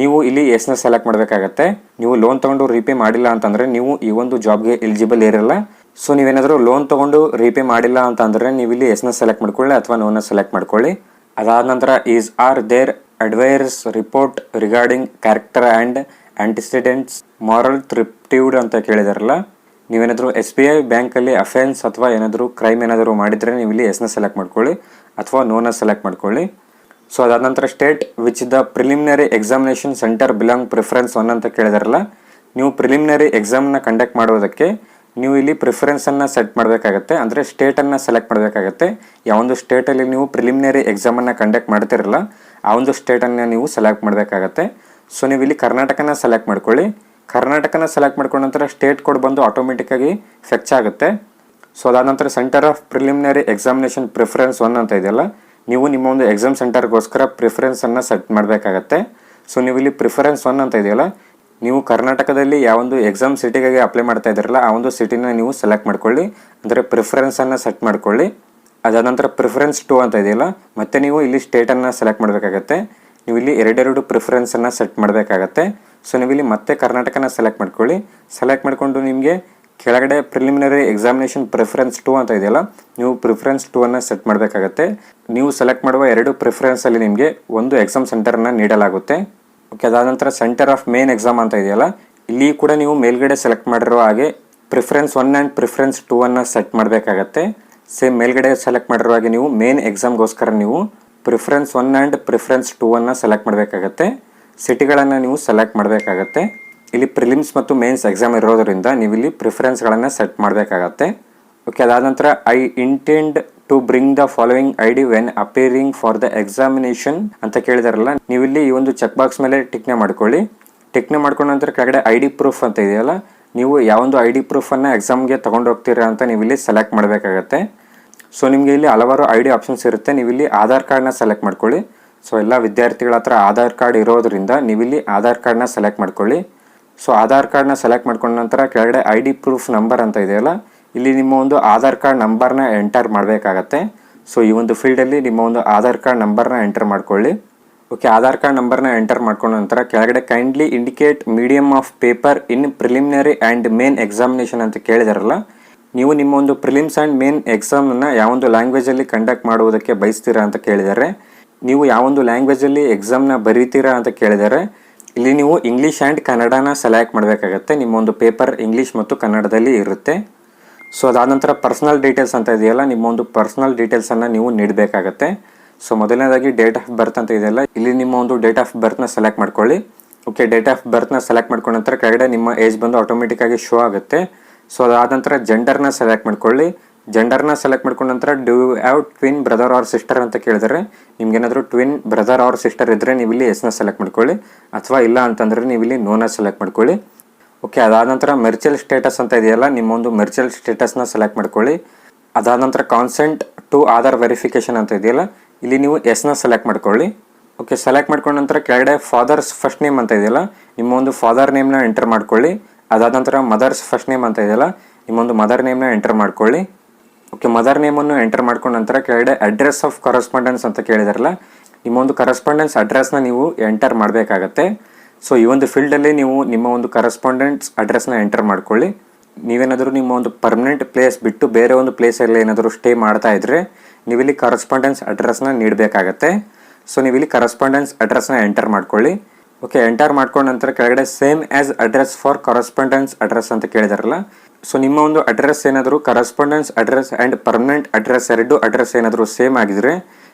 A: ನೀವು ಇಲ್ಲಿ ಎಸ್ನ ಸೆಲೆಕ್ಟ್ ಮಾಡಬೇಕಾಗತ್ತೆ. ನೀವು ಲೋನ್ ತಗೊಂಡು ರೀಪೇ ಮಾಡಿಲ್ಲ ಅಂತಂದ್ರೆ ನೀವು ಈ ಒಂದು ಜಾಬ್ಗೆ ಎಲಿಜಿಬಲ್ ಇರಲ್ಲ. ಸೊ ನೀವೇನಾದರೂ ಲೋನ್ ತಗೊಂಡು ರೀಪೇ ಮಾಡಿಲ್ಲ ಅಂತಂದ್ರೆ ನೀವು ಇಲ್ಲಿ ಎಸ್ನ ಸೆಲೆಕ್ಟ್ ಮಾಡ್ಕೊಳ್ಳಿ ಅಥವಾ ನೋನ ಸೆಲೆಕ್ಟ್ ಮಾಡ್ಕೊಳ್ಳಿ. ಅದಾದ ನಂತರ is are there adverse report regarding character and antecedents moral turpitude ಅಂತ ಕೇಳಿದಾರಲ್ಲ ನೀವೇನಾದರೂ ಎಸ್ ಬಿ ಐ ಬ್ಯಾಂಕಲ್ಲಿ ಅಫೆನ್ಸ್ ಅಥವಾ ಏನಾದರೂ ಕ್ರೈಮ್ ಏನಾದರೂ ಮಾಡಿದರೆ ನೀವು ಇಲ್ಲಿ ಎಸ್ನ ಸೆಲೆಕ್ಟ್ ಮಾಡ್ಕೊಳ್ಳಿ ಅಥವಾ ನೋನ ಸೆಲೆಕ್ಟ್ ಮಾಡ್ಕೊಳ್ಳಿ. ಸೊ ಅದಾದ ನಂತರ state which the preliminary examination centre belong preference one ಅಂತ ಕೇಳಿದಾರಲ್ಲ, ನೀವು ಪ್ರಿಲಿಮಿನರಿ ಎಕ್ಸಾಮ್ನ ಕಂಡಕ್ಟ್ ಮಾಡೋದಕ್ಕೆ ನೀವು ಇಲ್ಲಿ ಪ್ರಿಫರೆನ್ಸನ್ನು ಸೆಟ್ ಮಾಡಬೇಕಾಗತ್ತೆ. ಅಂದರೆ ಸ್ಟೇಟನ್ನು ಸೆಲೆಕ್ಟ್ ಮಾಡಬೇಕಾಗತ್ತೆ. ಯಾವೊಂದು ಸ್ಟೇಟಲ್ಲಿ ನೀವು ಪ್ರಿಲಿಮಿನರಿ ಎಕ್ಸಾಮನ್ನು ಕಂಡಕ್ಟ್ ಮಾಡ್ತಿರಲ್ಲ, ಆ ಒಂದು ಸ್ಟೇಟನ್ನು ನೀವು ಸೆಲೆಕ್ಟ್ ಮಾಡಬೇಕಾಗತ್ತೆ. ಸೊ ನೀವು ಇಲ್ಲಿ ಕರ್ನಾಟಕನ ಸೆಲೆಕ್ಟ್ ಮಾಡ್ಕೊಳ್ಳಿ. ಕರ್ನಾಟಕನ ಸೆಲೆಕ್ಟ್ ಮಾಡ್ಕೊಂಡ ನಂತರ ಸ್ಟೇಟ್ ಕೋಡ್ ಬಂದು ಆಟೋಮೆಟಿಕ್ಕಾಗಿ ಫೆಚ್ ಆಗುತ್ತೆ. ಸೊ ಅದಾದ ನಂತರ centre of preliminary examination preference one ಅಂತ ಇದೆಯಲ್ಲ, ನೀವು ನಿಮ್ಮ ಒಂದು ಎಕ್ಸಾಮ್ ಸೆಂಟರ್ಗೋಸ್ಕರ ಪ್ರಿಫರೆನ್ಸನ್ನು ಸೆಟ್ ಮಾಡಬೇಕಾಗತ್ತೆ. ಸೊ ನೀವು ಇಲ್ಲಿ ಪ್ರಿಫರೆನ್ಸ್ ಒನ್ ಅಂತ ಇದೆಯಲ್ಲ, ನೀವು ಕರ್ನಾಟಕದಲ್ಲಿ ಯಾವ ಒಂದು ಎಕ್ಸಾಮ್ ಸಿಟಿಗಾಗಿ ಅಪ್ಲೈ ಮಾಡ್ತಾ ಇದ್ದೀರಲ್ಲ, ಆ ಒಂದು ಸಿಟಿನ ನೀವು ಸೆಲೆಕ್ಟ್ ಮಾಡ್ಕೊಳ್ಳಿ. ಅಂದರೆ ಪ್ರಿಫರೆನ್ಸನ್ನು ಸೆಟ್ ಮಾಡ್ಕೊಳ್ಳಿ. ಅದಾದ ನಂತರ ಪ್ರಿಫರೆನ್ಸ್ ಟು ಅಂತ ಇದೆಯಲ್ಲ, ಮತ್ತೆ ನೀವು ಇಲ್ಲಿ ಸ್ಟೇಟನ್ನು ಸೆಲೆಕ್ಟ್ ಮಾಡಬೇಕಾಗತ್ತೆ. ನೀವು ಇಲ್ಲಿ ಎರಡೆರಡು ಪ್ರಿಫರೆನ್ಸನ್ನು ಸೆಟ್ ಮಾಡಬೇಕಾಗತ್ತೆ. ಸೊ ನೀವಿಲ್ಲಿ ಮತ್ತೆ ಕರ್ನಾಟಕನ ಸೆಲೆಕ್ಟ್ ಮಾಡ್ಕೊಳ್ಳಿ. ಸೆಲೆಕ್ಟ್ ಮಾಡಿಕೊಂಡು ನಿಮಗೆ ಕೆಳಗಡೆ ಪ್ರಿಲಿಮಿನರಿ ಎಕ್ಸಾಮಿನೇಷನ್ ಪ್ರಿಫರೆನ್ಸ್ ಟು ಅಂತ ಇದೆಯಲ್ಲ, ನೀವು ಪ್ರಿಫರೆನ್ಸ್ ಟೂ ಅನ್ನು ಸೆಟ್ ಮಾಡಬೇಕಾಗತ್ತೆ. ನೀವು ಸೆಲೆಕ್ಟ್ ಮಾಡುವ ಎರಡು ಪ್ರಿಫರೆನ್ಸಲ್ಲಿ ನಿಮಗೆ ಒಂದು ಎಕ್ಸಾಮ್ ಸೆಂಟರನ್ನು ನೀಡಲಾಗುತ್ತೆ. ಓಕೆ ಅದಾದ ನಂತರ ಸೆಂಟರ್ ಆಫ್ ಮೇನ್ ಎಕ್ಸಾಮ್ ಅಂತ ಇದೆಯಲ್ಲ, ಇಲ್ಲಿ ಕೂಡ ನೀವು ಮೇಲ್ಗಡೆ ಸೆಲೆಕ್ಟ್ ಮಾಡಿರುವ ಹಾಗೆ preference one and preference two ಅನ್ನು ಸೆಟ್ ಮಾಡಬೇಕಾಗತ್ತೆ. ಸೇಮ್ ಮೇಲ್ಗಡೆ ಸೆಲೆಕ್ಟ್ ಮಾಡಿರೋ ಹಾಗೆ ನೀವು ಮೇನ್ ಎಕ್ಸಾಮ್ಗೋಸ್ಕರ ನೀವು preference one and preference two ಅನ್ನು ಸೆಲೆಕ್ಟ್ ಮಾಡಬೇಕಾಗತ್ತೆ. ಸಿಟಿಗಳನ್ನು ನೀವು ಸೆಲೆಕ್ಟ್ ಮಾಡಬೇಕಾಗತ್ತೆ. ಇಲ್ಲಿ ಪ್ರಿಲಿಮ್ಸ್ ಮತ್ತು ಮೇನ್ಸ್ ಎಕ್ಸಾಮ್ ಇರೋದರಿಂದ ನೀವು ಇಲ್ಲಿ ಪ್ರಿಫರೆನ್ಸ್ಗಳನ್ನು ಸೆಟ್ ಮಾಡಬೇಕಾಗತ್ತೆ. ಓಕೆ, ಅದಾದ ನಂತರ, I intend to bring the following I D when appearing for the examination ಅಂತ ಕೇಳಿದಾರಲ್ಲ ನೀವು ಇಲ್ಲಿ ಈ ಒಂದು ಚೆಕ್ ಬಾಕ್ಸ್ ಮೇಲೆ ಟಿಕ್ನೆ ಮಾಡ್ಕೊಳ್ಳಿ. ಟಿಕ್ನೆ ಮಾಡ್ಕೊಂಡ ನಂತರ ಕೆಳಗಡೆ ಐ ಡಿ ಪ್ರೂಫ್ ಅಂತ ಇದೆಯಲ್ಲ, ನೀವು ಯಾವೊಂದು ಐ ಡಿ ಪ್ರೂಫನ್ನು ಎಕ್ಸಾಮ್ಗೆ ತೊಗೊಂಡು ಹೋಗ್ತೀರಾ ಅಂತ ನೀವು ಇಲ್ಲಿ ಸೆಲೆಕ್ಟ್ ಮಾಡಬೇಕಾಗತ್ತೆ. ಸೊ, ನಿಮಗೆ ಇಲ್ಲಿ ಹಲವಾರು ಐ ಡಿ ಆಪ್ಷನ್ಸ್ ಇರುತ್ತೆ. ನೀವು ಇಲ್ಲಿ ಆಧಾರ್ ಕಾರ್ಡ್ನ ಸೆಲೆಕ್ಟ್ ಮಾಡ್ಕೊಳ್ಳಿ. ಸೊ ಎಲ್ಲ ವಿದ್ಯಾರ್ಥಿಗಳ ಹತ್ರ ಆಧಾರ್ ಕಾರ್ಡ್ ಇರೋದ್ರಿಂದ ನೀವಿಲ್ಲಿ ಆಧಾರ್ ಕಾರ್ಡ್ನ ಸೆಲೆಕ್ಟ್ ಮಾಡ್ಕೊಳ್ಳಿ. ಸೊ ಆಧಾರ್ ಕಾರ್ಡ್ನ ಸೆಲೆಕ್ಟ್ ಮಾಡ್ಕೊಂಡ ನಂತರ ಕೆಳಗಡೆ ಐ ಡಿ ಪ್ರೂಫ್ ನಂಬರ್ ಅಂತ ಇದೆಯಲ್ಲ, ಇಲ್ಲಿ ನಿಮ್ಮ ಒಂದು ಆಧಾರ್ ಕಾರ್ಡ್ ನಂಬರ್ನ ಎಂಟರ್ ಮಾಡಬೇಕಾಗತ್ತೆ. ಸೊ ಈ ಒಂದು ಫೀಲ್ಡಲ್ಲಿ ನಿಮ್ಮ ಒಂದು ಆಧಾರ್ ಕಾರ್ಡ್ ನಂಬರ್ನ ಎಂಟರ್ ಮಾಡ್ಕೊಳ್ಳಿ. ಓಕೆ ಆಧಾರ್ ಕಾರ್ಡ್ ನಂಬರ್ನ ಎಂಟರ್ ಮಾಡ್ಕೊಂಡ ನಂತರ ಕೆಳಗಡೆ kindly indicate medium of paper in preliminary and main examination ಅಂತ ಕೇಳಿದಾರಲ್ಲ, ನೀವು ನಿಮ್ಮ ಒಂದು ಪ್ರಿಲಿಮ್ಸ್ ಆ್ಯಂಡ್ ಮೇನ್ ಎಕ್ಸಾಮನ್ನು ಯಾವೊಂದು ಲ್ಯಾಂಗ್ವೇಜಲ್ಲಿ ಕಂಡಕ್ಟ್ ಮಾಡುವುದಕ್ಕೆ ಬಯಸ್ತೀರಾ ಅಂತ ಕೇಳಿದ್ದಾರೆ ನೀವು ಯಾವೊಂದು ಲ್ಯಾಂಗ್ವೇಜಲ್ಲಿ ಎಕ್ಸಾಮ್ನ ಬರೀತೀರಾ ಅಂತ ಕೇಳಿದರೆ, ಇಲ್ಲಿ ನೀವು ಇಂಗ್ಲೀಷ್ ಆ್ಯಂಡ್ ಕನ್ನಡನ ಸೆಲೆಕ್ಟ್ ಮಾಡಬೇಕಾಗತ್ತೆ. ನಿಮ್ಮ ಒಂದು ಪೇಪರ್ ಇಂಗ್ಲೀಷ್ ಮತ್ತು ಕನ್ನಡದಲ್ಲಿ ಇರುತ್ತೆ. ಸೊ ಅದಾದ ನಂತರ ಪರ್ಸ್ನಲ್ ಡೀಟೇಲ್ಸ್ ಅಂತ ಇದೆಯಲ್ಲ ನಿಮ್ಮ ಒಂದು ಪರ್ಸ್ನಲ್ ಡೀಟೇಲ್ಸನ್ನು ನೀವು ನೀಡಬೇಕಾಗತ್ತೆ. ಸೊ ಮೊದಲನೇದಾಗಿ ಡೇಟ್ ಆಫ್ ಬರ್ತ್ ಅಂತ ಇದೆಯಲ್ಲ, ಇಲ್ಲಿ ನಿಮ್ಮ ಒಂದು ಡೇಟ್ ಆಫ್ ಬರ್ತ್ನ ಸೆಲೆಕ್ಟ್ ಮಾಡ್ಕೊಳ್ಳಿ. ಓಕೆ ಡೇಟ್ ಆಫ್ ಬರ್ತ್ನ ಸೆಲೆಕ್ಟ್ ಮಾಡ್ಕೊಂಡ ನಂತರ ಕೆಳಗಡೆ ನಿಮ್ಮ ಏಜ್ ಬಂದು ಆಟೋಮೆಟಿಕ್ ಆಗಿ ಶೋ ಆಗುತ್ತೆ. ಸೊ ಅದಾದ ನಂತರ ಜೆಂಡರ್ನ ಸೆಲೆಕ್ಟ್ ಮಾಡ್ಕೊಳ್ಳಿ. ಜೆಂಡರ್ನ ಸೆಲೆಕ್ಟ್ ಮಾಡ್ಕೊಂಡ ನಂತರ do have twin brother or sister ಅಂತ ಕೇಳಿದರೆ, ನಿಮ್ಗೇನಾದರೂ ಟ್ವಿನ್ ಬ್ರದರ್ ಆರ್ ಸಿಸ್ಟರ್ ಇದ್ದರೆ ನೀವು ಇಲ್ಲಿ ಎಸ್ನ ಸೆಲೆಕ್ಟ್ ಮಾಡ್ಕೊಳ್ಳಿ. ಅಥವಾ ಇಲ್ಲ ಅಂತಂದರೆ ನೀವು ಇಲ್ಲಿ ನೋನ ಸೆಲೆಕ್ಟ್ ಮಾಡ್ಕೊಳ್ಳಿ. ಓಕೆ ಅದಾದ ನಂತರ ಮೆರ್ಚಲ್ ಸ್ಟೇಟಸ್ ಅಂತ ಇದೆಯಲ್ಲ, ನಿಮ್ಮೊಂದು ಮೆರ್ಚಲ್ ಸ್ಟೇಟಸ್ನ ಸೆಲೆಕ್ಟ್ ಮಾಡ್ಕೊಳ್ಳಿ. ಅದಾದ ನಂತರ ಕಾನ್ಸೆಂಟ್ ಟು ಆಧಾರ್ ವೆರಿಫಿಕೇಶನ್ ಅಂತ ಇದೆಯಲ್ಲ, ಇಲ್ಲಿ ನೀವು ಎಸ್ನ ಸೆಲೆಕ್ಟ್ ಮಾಡ್ಕೊಳ್ಳಿ. ಓಕೆ ಸೆಲೆಕ್ಟ್ ಮಾಡ್ಕೊಂಡ ನಂತರ ಕೆಳಗಡೆ ಫಾದರ್ಸ್ ಫಸ್ಟ್ ನೇಮ್ ಅಂತ ಇದೆಯಲ್ಲ ನಿಮ್ಮ ಒಂದು ಫಾದರ್ ನೇಮ್ನ ಎಂಟರ್ ಮಾಡ್ಕೊಳ್ಳಿ. ಅದಾದ ನಂತರ ಮದರ್ಸ್ ಫಸ್ಟ್ ನೇಮ್ ಅಂತ ಇದೆಯಲ್ಲ, ನಿಮ್ಮೊಂದು ಮದರ್ ನೇಮ್ನ ಎಂಟರ್ ಮಾಡ್ಕೊಳ್ಳಿ. ಓಕೆ ಮದರ್ ನೇಮನ್ನು ಎಂಟರ್ ಮಾಡ್ಕೊಂಡ ನಂತರ ಕೆಳಗಡೆ ಅಡ್ರೆಸ್ ಆಫ್ ಕರೆಸ್ಪಾಂಡೆನ್ಸ್ ಅಂತ ಕೇಳಿದಾರಲ್ಲ, ನಿಮ್ಮೊಂದು ಕರೆಸ್ಪಾಂಡೆನ್ಸ್ ಅಡ್ರೆಸ್ನ ನೀವು ಎಂಟರ್ ಮಾಡಬೇಕಾಗತ್ತೆ. ಸೊ ಈ ಒಂದು ಫೀಲ್ಡಲ್ಲಿ ನೀವು ನಿಮ್ಮ ಒಂದು ಕರೆಸ್ಪಾಂಡೆಂಟ್ಸ್ ಅಡ್ರೆಸ್ನ ಎಂಟರ್ ಮಾಡ್ಕೊಳ್ಳಿ. ನೀವೇನಾದರೂ ನಿಮ್ಮ ಒಂದು ಪರ್ಮನೆಂಟ್ ಪ್ಲೇಸ್ ಬಿಟ್ಟು ಬೇರೆ ಒಂದು ಪ್ಲೇಸಲ್ಲಿ ಏನಾದರೂ ಸ್ಟೇ ಮಾಡ್ತಾ ಇದ್ರೆ ನೀವಿಲ್ಲಿ ಕರೆಸ್ಪಾಂಡೆನ್ಸ್ ಅಡ್ರೆಸ್ನ ನೀಡಬೇಕಾಗತ್ತೆ. ಸೊ ನೀವಿಲ್ಲಿ ಕರೆಸ್ಪಾಂಡೆನ್ಸ್ ಅಡ್ರೆಸ್ನ ಎಂಟರ್ ಮಾಡ್ಕೊಳ್ಳಿ. ಓಕೆ ಎಂಟರ್ ಮಾಡ್ಕೊಂಡ ನಂತರ ಕೆಳಗಡೆ same as address for correspondence address ಅಂತ ಕೇಳಿದಾರಲ್ಲ ಸೊ ನಿಮ್ಮ ಒಂದು ಅಡ್ರೆಸ್ ಏನಾದರೂ correspondence address and permanent address ಎರಡು ಅಡ್ರೆಸ್ ಏನಾದರೂ ಸೇಮ್ ಆಗಿದ್ರೆ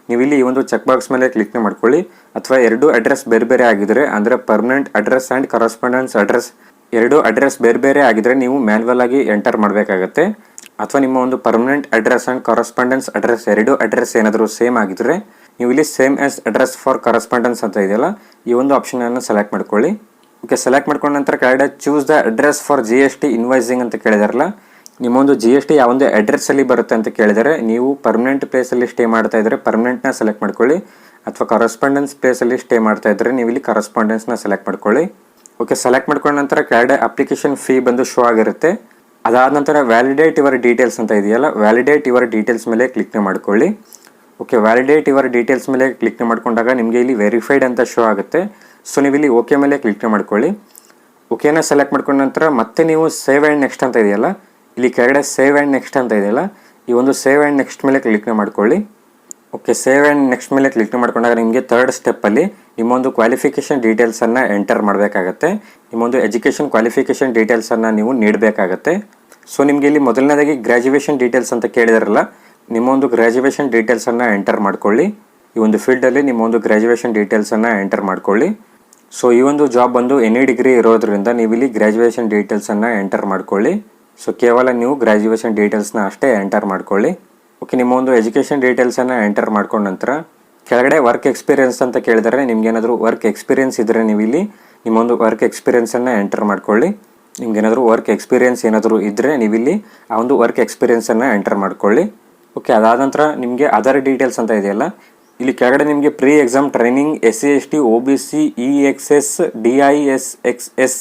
A: ನೀವು ಇಲ್ಲಿ ಈ ಒಂದು ಚೆಕ್ ಬಾಕ್ಸ್ ಮೇಲೆ ಕ್ಲಿಕ್ ಮಾಡ್ಕೊಳ್ಳಿ. ಅಥವಾ ಎರಡು ಅಡ್ರೆಸ್ ಬೇರೆ ಬೇರೆ ಆಗಿದ್ರೆ, ಅಂದರೆ permanent address and correspondence address ಎರಡು ಅಡ್ರೆಸ್ ಬೇರೆ ಬೇರೆ ಆಗಿದ್ರೆ ನೀವು ಮ್ಯಾನ್ಯಲ್ ಆಗಿ ಎಂಟರ್ ಮಾಡಬೇಕಾಗತ್ತೆ. ಅಥವಾ ನಿಮ್ಮ ಒಂದು permanent address and correspondence address ಎರಡು ಅಡ್ರೆಸ್ ಏನಾದರೂ ಸೇಮ್ ಆಗಿದ್ರೆ, ನೀವು ಇಲ್ಲಿ same as address for correspondence ಅಂತ ಇದೆಯಲ್ಲ, ಈ ಒಂದು ಆಪ್ಷನನ್ನು ಸೆಲೆಕ್ಟ್ ಮಾಡ್ಕೊಳ್ಳಿ. ಓಕೆ ಸೆಲೆಕ್ಟ್ ಮಾಡ್ಕೊಂಡ ನಂತರ ಕೆಳಗಡೆ choose the address for G S T invoicing ಅಂತ ಕೇಳಿದಾರಲ್ಲ? ನಿಮ್ಮೊಂದು ಜಿ ಎಸ್ ಟಿ ಯಾವೊಂದು ಅಡ್ರೆಸ್ಸಲ್ಲಿ ಬರುತ್ತೆ ಅಂತ ಕೇಳಿದರೆ, ನೀವು ಪರ್ಮನೆಂಟ್ ಪ್ಲೇಸಲ್ಲಿ ಸ್ಟೇ ಮಾಡ್ತಾ ಇದ್ದರೆ ಪರ್ಮನೆಂಟ್ನ ಸೆಲೆಕ್ಟ್ ಮಾಡ್ಕೊಳ್ಳಿ, ಅಥವಾ ಕರೆಸ್ಪಾಂಡೆನ್ಸ್ ಪ್ಲೇಸಲ್ಲಿ ಸ್ಟೇ ಮಾಡ್ತಾ ಇದ್ದರೆ ನೀವು ಇಲ್ಲಿ ಕರೆಸ್ಪಾಂಡೆನ್ಸ್ನ ಸೆಲೆಕ್ಟ್ ಮಾಡ್ಕೊಳ್ಳಿ. ಓಕೆ ಸೆಲೆಕ್ಟ್ ಮಾಡ್ಕೊಂಡ ನಂತರ ಕೆಳಗಡೆ ಅಪ್ಲಿಕೇಶನ್ ಫೀ ಬಂದು ಶೋ ಆಗಿರುತ್ತೆ. ಅದಾದ ನಂತರ ವ್ಯಾಲಿಡೇಟ್ ಯುವರ್ ಡೀಟೇಲ್ಸ್ ಅಂತ ಇದೆಯಲ್ಲ ವ್ಯಾಲಿಡೇಟ್ ಯುವರ್ ಡೀಟೇಲ್ಸ್ ಮೇಲೆ ಕ್ಲಿಕ್ ಮಾಡ್ಕೊಳ್ಳಿ. ಓಕೆ ವ್ಯಾಲಿಡೇಟ್ ಯುವರ್ ಡೀಟೇಲ್ಸ್ ಮೇಲೆ ಕ್ಲಿಕ್ ಮಾಡ್ಕೊಂಡಾಗ ನಿಮಗೆ ಇಲ್ಲಿ ವೆರಿಫೈಡ್ ಅಂತ ಶೋ ಆಗುತ್ತೆ. ಸೊ ನೀವು ಇಲ್ಲಿ ಓಕೆ ಮೇಲೆ ಕ್ಲಿಕ್ ಮಾಡ್ಕೊಳ್ಳಿ. ಓಕೆನ ಸೆಲೆಕ್ಟ್ ಮಾಡ್ಕೊಂಡ ನಂತರ ಮತ್ತೆ ನೀವು ಸೇವ್ ಆ್ಯಂಡ್ ನೆಕ್ಸ್ಟ್ ಅಂತ ಇದೆಯಲ್ಲ, ಇಲ್ಲಿ ಕೆಳಗಡೆ ಸೇವ್ ಆ್ಯಂಡ್ ನೆಕ್ಸ್ಟ್ ಅಂತ ಇದೆಯಲ್ಲ, ಈ ಒಂದು ಸೇವ್ ಆ್ಯಂಡ್ ನೆಕ್ಸ್ಟ್ ಮೇಲೆ ಕ್ಲಿಕ್ ಮಾಡ್ಕೊಳ್ಳಿ. ಓಕೆ ಸೇವ್ ಆ್ಯಂಡ್ ನೆಕ್ಸ್ಟ್ ಮೇಲೆ ಕ್ಲಿಕ್ ಮಾಡ್ಕೊಂಡಾಗ ನಿಮಗೆ ತರ್ಡ್ ಸ್ಟೆಪ್ಪಲ್ಲಿ ನಿಮ್ಮೊಂದು ಕ್ವಾಲಿಫಿಕೇಷನ್ ಡೀಟೇಲ್ಸನ್ನು ಎಂಟರ್ ಮಾಡಬೇಕಾಗತ್ತೆ. ನಿಮ್ಮೊಂದು ಎಜುಕೇಷನ್ ಕ್ವಾಲಿಫಿಕೇಷನ್ ಡೀಟೇಲ್ಸನ್ನು ನೀವು ನೀಡಬೇಕಾಗತ್ತೆ. ಸೊ ನಿಮಗೆ ಇಲ್ಲಿ ಮೊದಲನೇದಾಗಿ ಗ್ರ್ಯಾಜುಯೇಷನ್ ಡೀಟೇಲ್ಸ್ ಅಂತ ಕೇಳಿದಾರಲ್ಲ, ನಿಮ್ಮೊಂದು ಗ್ರ್ಯಾಜುಯೇಷನ್ ಡೀಟೇಲ್ಸನ್ನು ಎಂಟರ್ ಮಾಡ್ಕೊಳ್ಳಿ. ಈ ಒಂದು ಫೀಲ್ಡಲ್ಲಿ ನಿಮ್ಮ ಒಂದು ಗ್ರ್ಯಾಜುಯೇಷನ್ ಡೀಟೇಲ್ಸನ್ನು ಎಂಟರ್ ಮಾಡ್ಕೊಳ್ಳಿ. ಸೊ ಈ ಒಂದು ಜಾಬ್ ಬಂದು ಎನಿ ಡಿಗ್ರಿ ಇರೋದ್ರಿಂದ ನೀವು ಇಲ್ಲಿ ಗ್ರ್ಯಾಜುಯೇಷನ್ ಡೀಟೇಲ್ಸನ್ನು ಎಂಟರ್ ಮಾಡ್ಕೊಳ್ಳಿ. ಸೊ ಕೇವಲ ನೀವು ಗ್ರ್ಯಾಜುಯೇಷನ್ ಡೀಟೇಲ್ಸ್ನ ಅಷ್ಟೇ ಎಂಟರ್ ಮಾಡ್ಕೊಳ್ಳಿ. ಓಕೆ ನಿಮ್ಮ ಒಂದು ಎಜುಕೇಷನ್ ಡೀಟೇಲ್ಸನ್ನು ಎಂಟರ್ ಮಾಡ್ಕೊಂಡ ನಂತರ ಕೆಳಗಡೆ ವರ್ಕ್ ಎಕ್ಸ್ಪೀರಿಯನ್ಸ್ ಅಂತ ಕೇಳಿದರೆ ನಿಮ್ಗೇನಾದರೂ ವರ್ಕ್ ಎಕ್ಸ್ಪೀರಿಯನ್ಸ್ ಇದ್ದರೆ ನೀವು ಇಲ್ಲಿ ನಿಮ್ಮೊಂದು ವರ್ಕ್ ಎಕ್ಸ್ಪೀರಿಯನ್ಸನ್ನು ಎಂಟರ್ ಮಾಡ್ಕೊಳ್ಳಿ. ನಿಮ್ಗೇನಾದರೂ ವರ್ಕ್ ಎಕ್ಸ್ಪೀರಿಯನ್ಸ್ ಏನಾದರೂ ಇದ್ದರೆ ನೀವಿಲ್ಲಿ ಆ ಒಂದು ವರ್ಕ್ ಎಕ್ಸ್ಪೀರಿಯನ್ಸನ್ನು ಎಂಟರ್ ಮಾಡ್ಕೊಳ್ಳಿ. ಓಕೆ ಅದಾದ ನಂತರ ನಿಮಗೆ ಅದರ್ ಡೀಟೇಲ್ಸ್ ಅಂತ ಇದೆಯಲ್ಲ ಇಲ್ಲಿ ಕೆಳಗಡೆ ನಿಮಗೆ pre exam training S C S T O B C E X S D I S X S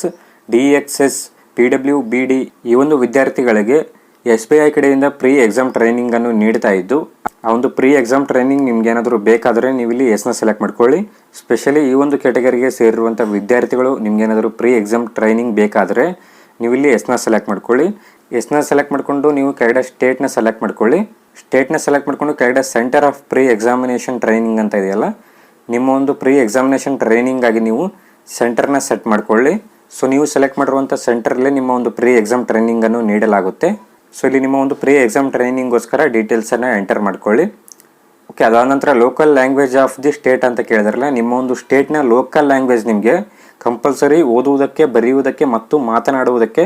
A: D X S P W B D ಈ ಒಂದು ವಿದ್ಯಾರ್ಥಿಗಳಿಗೆ ಎಸ್ ಬಿ ಐ ಕಡೆಯಿಂದ ಪ್ರೀ ಎಕ್ಸಾಮ್ ಟ್ರೈನಿಂಗನ್ನು ನೀಡ್ತಾ ಇದ್ದು, ಆ ಒಂದು ಪ್ರೀ ಎಕ್ಸಾಮ್ ಟ್ರೈನಿಂಗ್ ನಿಮ್ಗೆ ಏನಾದರೂ ಬೇಕಾದರೆ ನೀವು ಇಲ್ಲಿ ಎಸ್ನ ಸೆಲೆಕ್ಟ್ ಮಾಡ್ಕೊಳ್ಳಿ. ಸ್ಪೆಷಲಿ ಈ ಒಂದು ಕ್ಯಾಟಗರಿಗೆ ಸೇರಿರುವಂಥ ವಿದ್ಯಾರ್ಥಿಗಳು ನಿಮ್ಗೇನಾದರೂ ಪ್ರೀ ಎಕ್ಸಾಮ್ ಟ್ರೈನಿಂಗ್ ಬೇಕಾದರೆ ನೀವು ಇಲ್ಲಿ ಎಸ್ನ ಸೆಲೆಕ್ಟ್ ಮಾಡ್ಕೊಳ್ಳಿ. ಎಸ್ನ ಸೆಲೆಕ್ಟ್ ಮಾಡಿಕೊಂಡು ನೀವು ಕೆಳಗಡೆ ಸ್ಟೇಟ್ನ ಸೆಲೆಕ್ಟ್ ಮಾಡ್ಕೊಳ್ಳಿ. ಸ್ಟೇಟ್ನ ಸೆಲೆಕ್ಟ್ ಮಾಡಿಕೊಂಡು ಕೆಳಗಡೆ center of pre examination training ಅಂತ ಇದೆಯಲ್ಲ, ನಿಮ್ಮ ಒಂದು ಪ್ರೀ ಎಕ್ಸಾಮಿನೇಷನ್ ಟ್ರೈನಿಂಗ್ ಆಗಿ ನೀವು ಸೆಂಟರ್ನ ಸೆಟ್ ಮಾಡ್ಕೊಳ್ಳಿ. ಸೊ ನೀವು ಸೆಲೆಕ್ಟ್ ಮಾಡಿರುವಂಥ ಸೆಂಟರಲ್ಲೇ ನಿಮ್ಮ ಒಂದು ಪ್ರೀ ಎಕ್ಸಾಮ್ ಟ್ರೈನಿಂಗನ್ನು ನೀಡಲಾಗುತ್ತೆ. ಸೊ ಇಲ್ಲಿ ನಿಮ್ಮ ಒಂದು ಪ್ರೀ ಎಕ್ಸಾಮ್ ಟ್ರೈನಿಂಗೋಸ್ಕರ ಡೀಟೇಲ್ಸನ್ನು ಎಂಟರ್ ಮಾಡ್ಕೊಳ್ಳಿ. ಓಕೆ ಅದಾದ ನಂತರ local language of the state ಅಂತ ಕೇಳಿದ್ರಲ್ಲ, ನಿಮ್ಮ ಒಂದು ಸ್ಟೇಟ್ನ ಲೋಕಲ್ ಲ್ಯಾಂಗ್ವೇಜ್ ನಿಮಗೆ ಕಂಪಲ್ಸರಿ ಓದುವುದಕ್ಕೆ, ಬರೆಯುವುದಕ್ಕೆ ಮತ್ತು ಮಾತನಾಡುವುದಕ್ಕೆ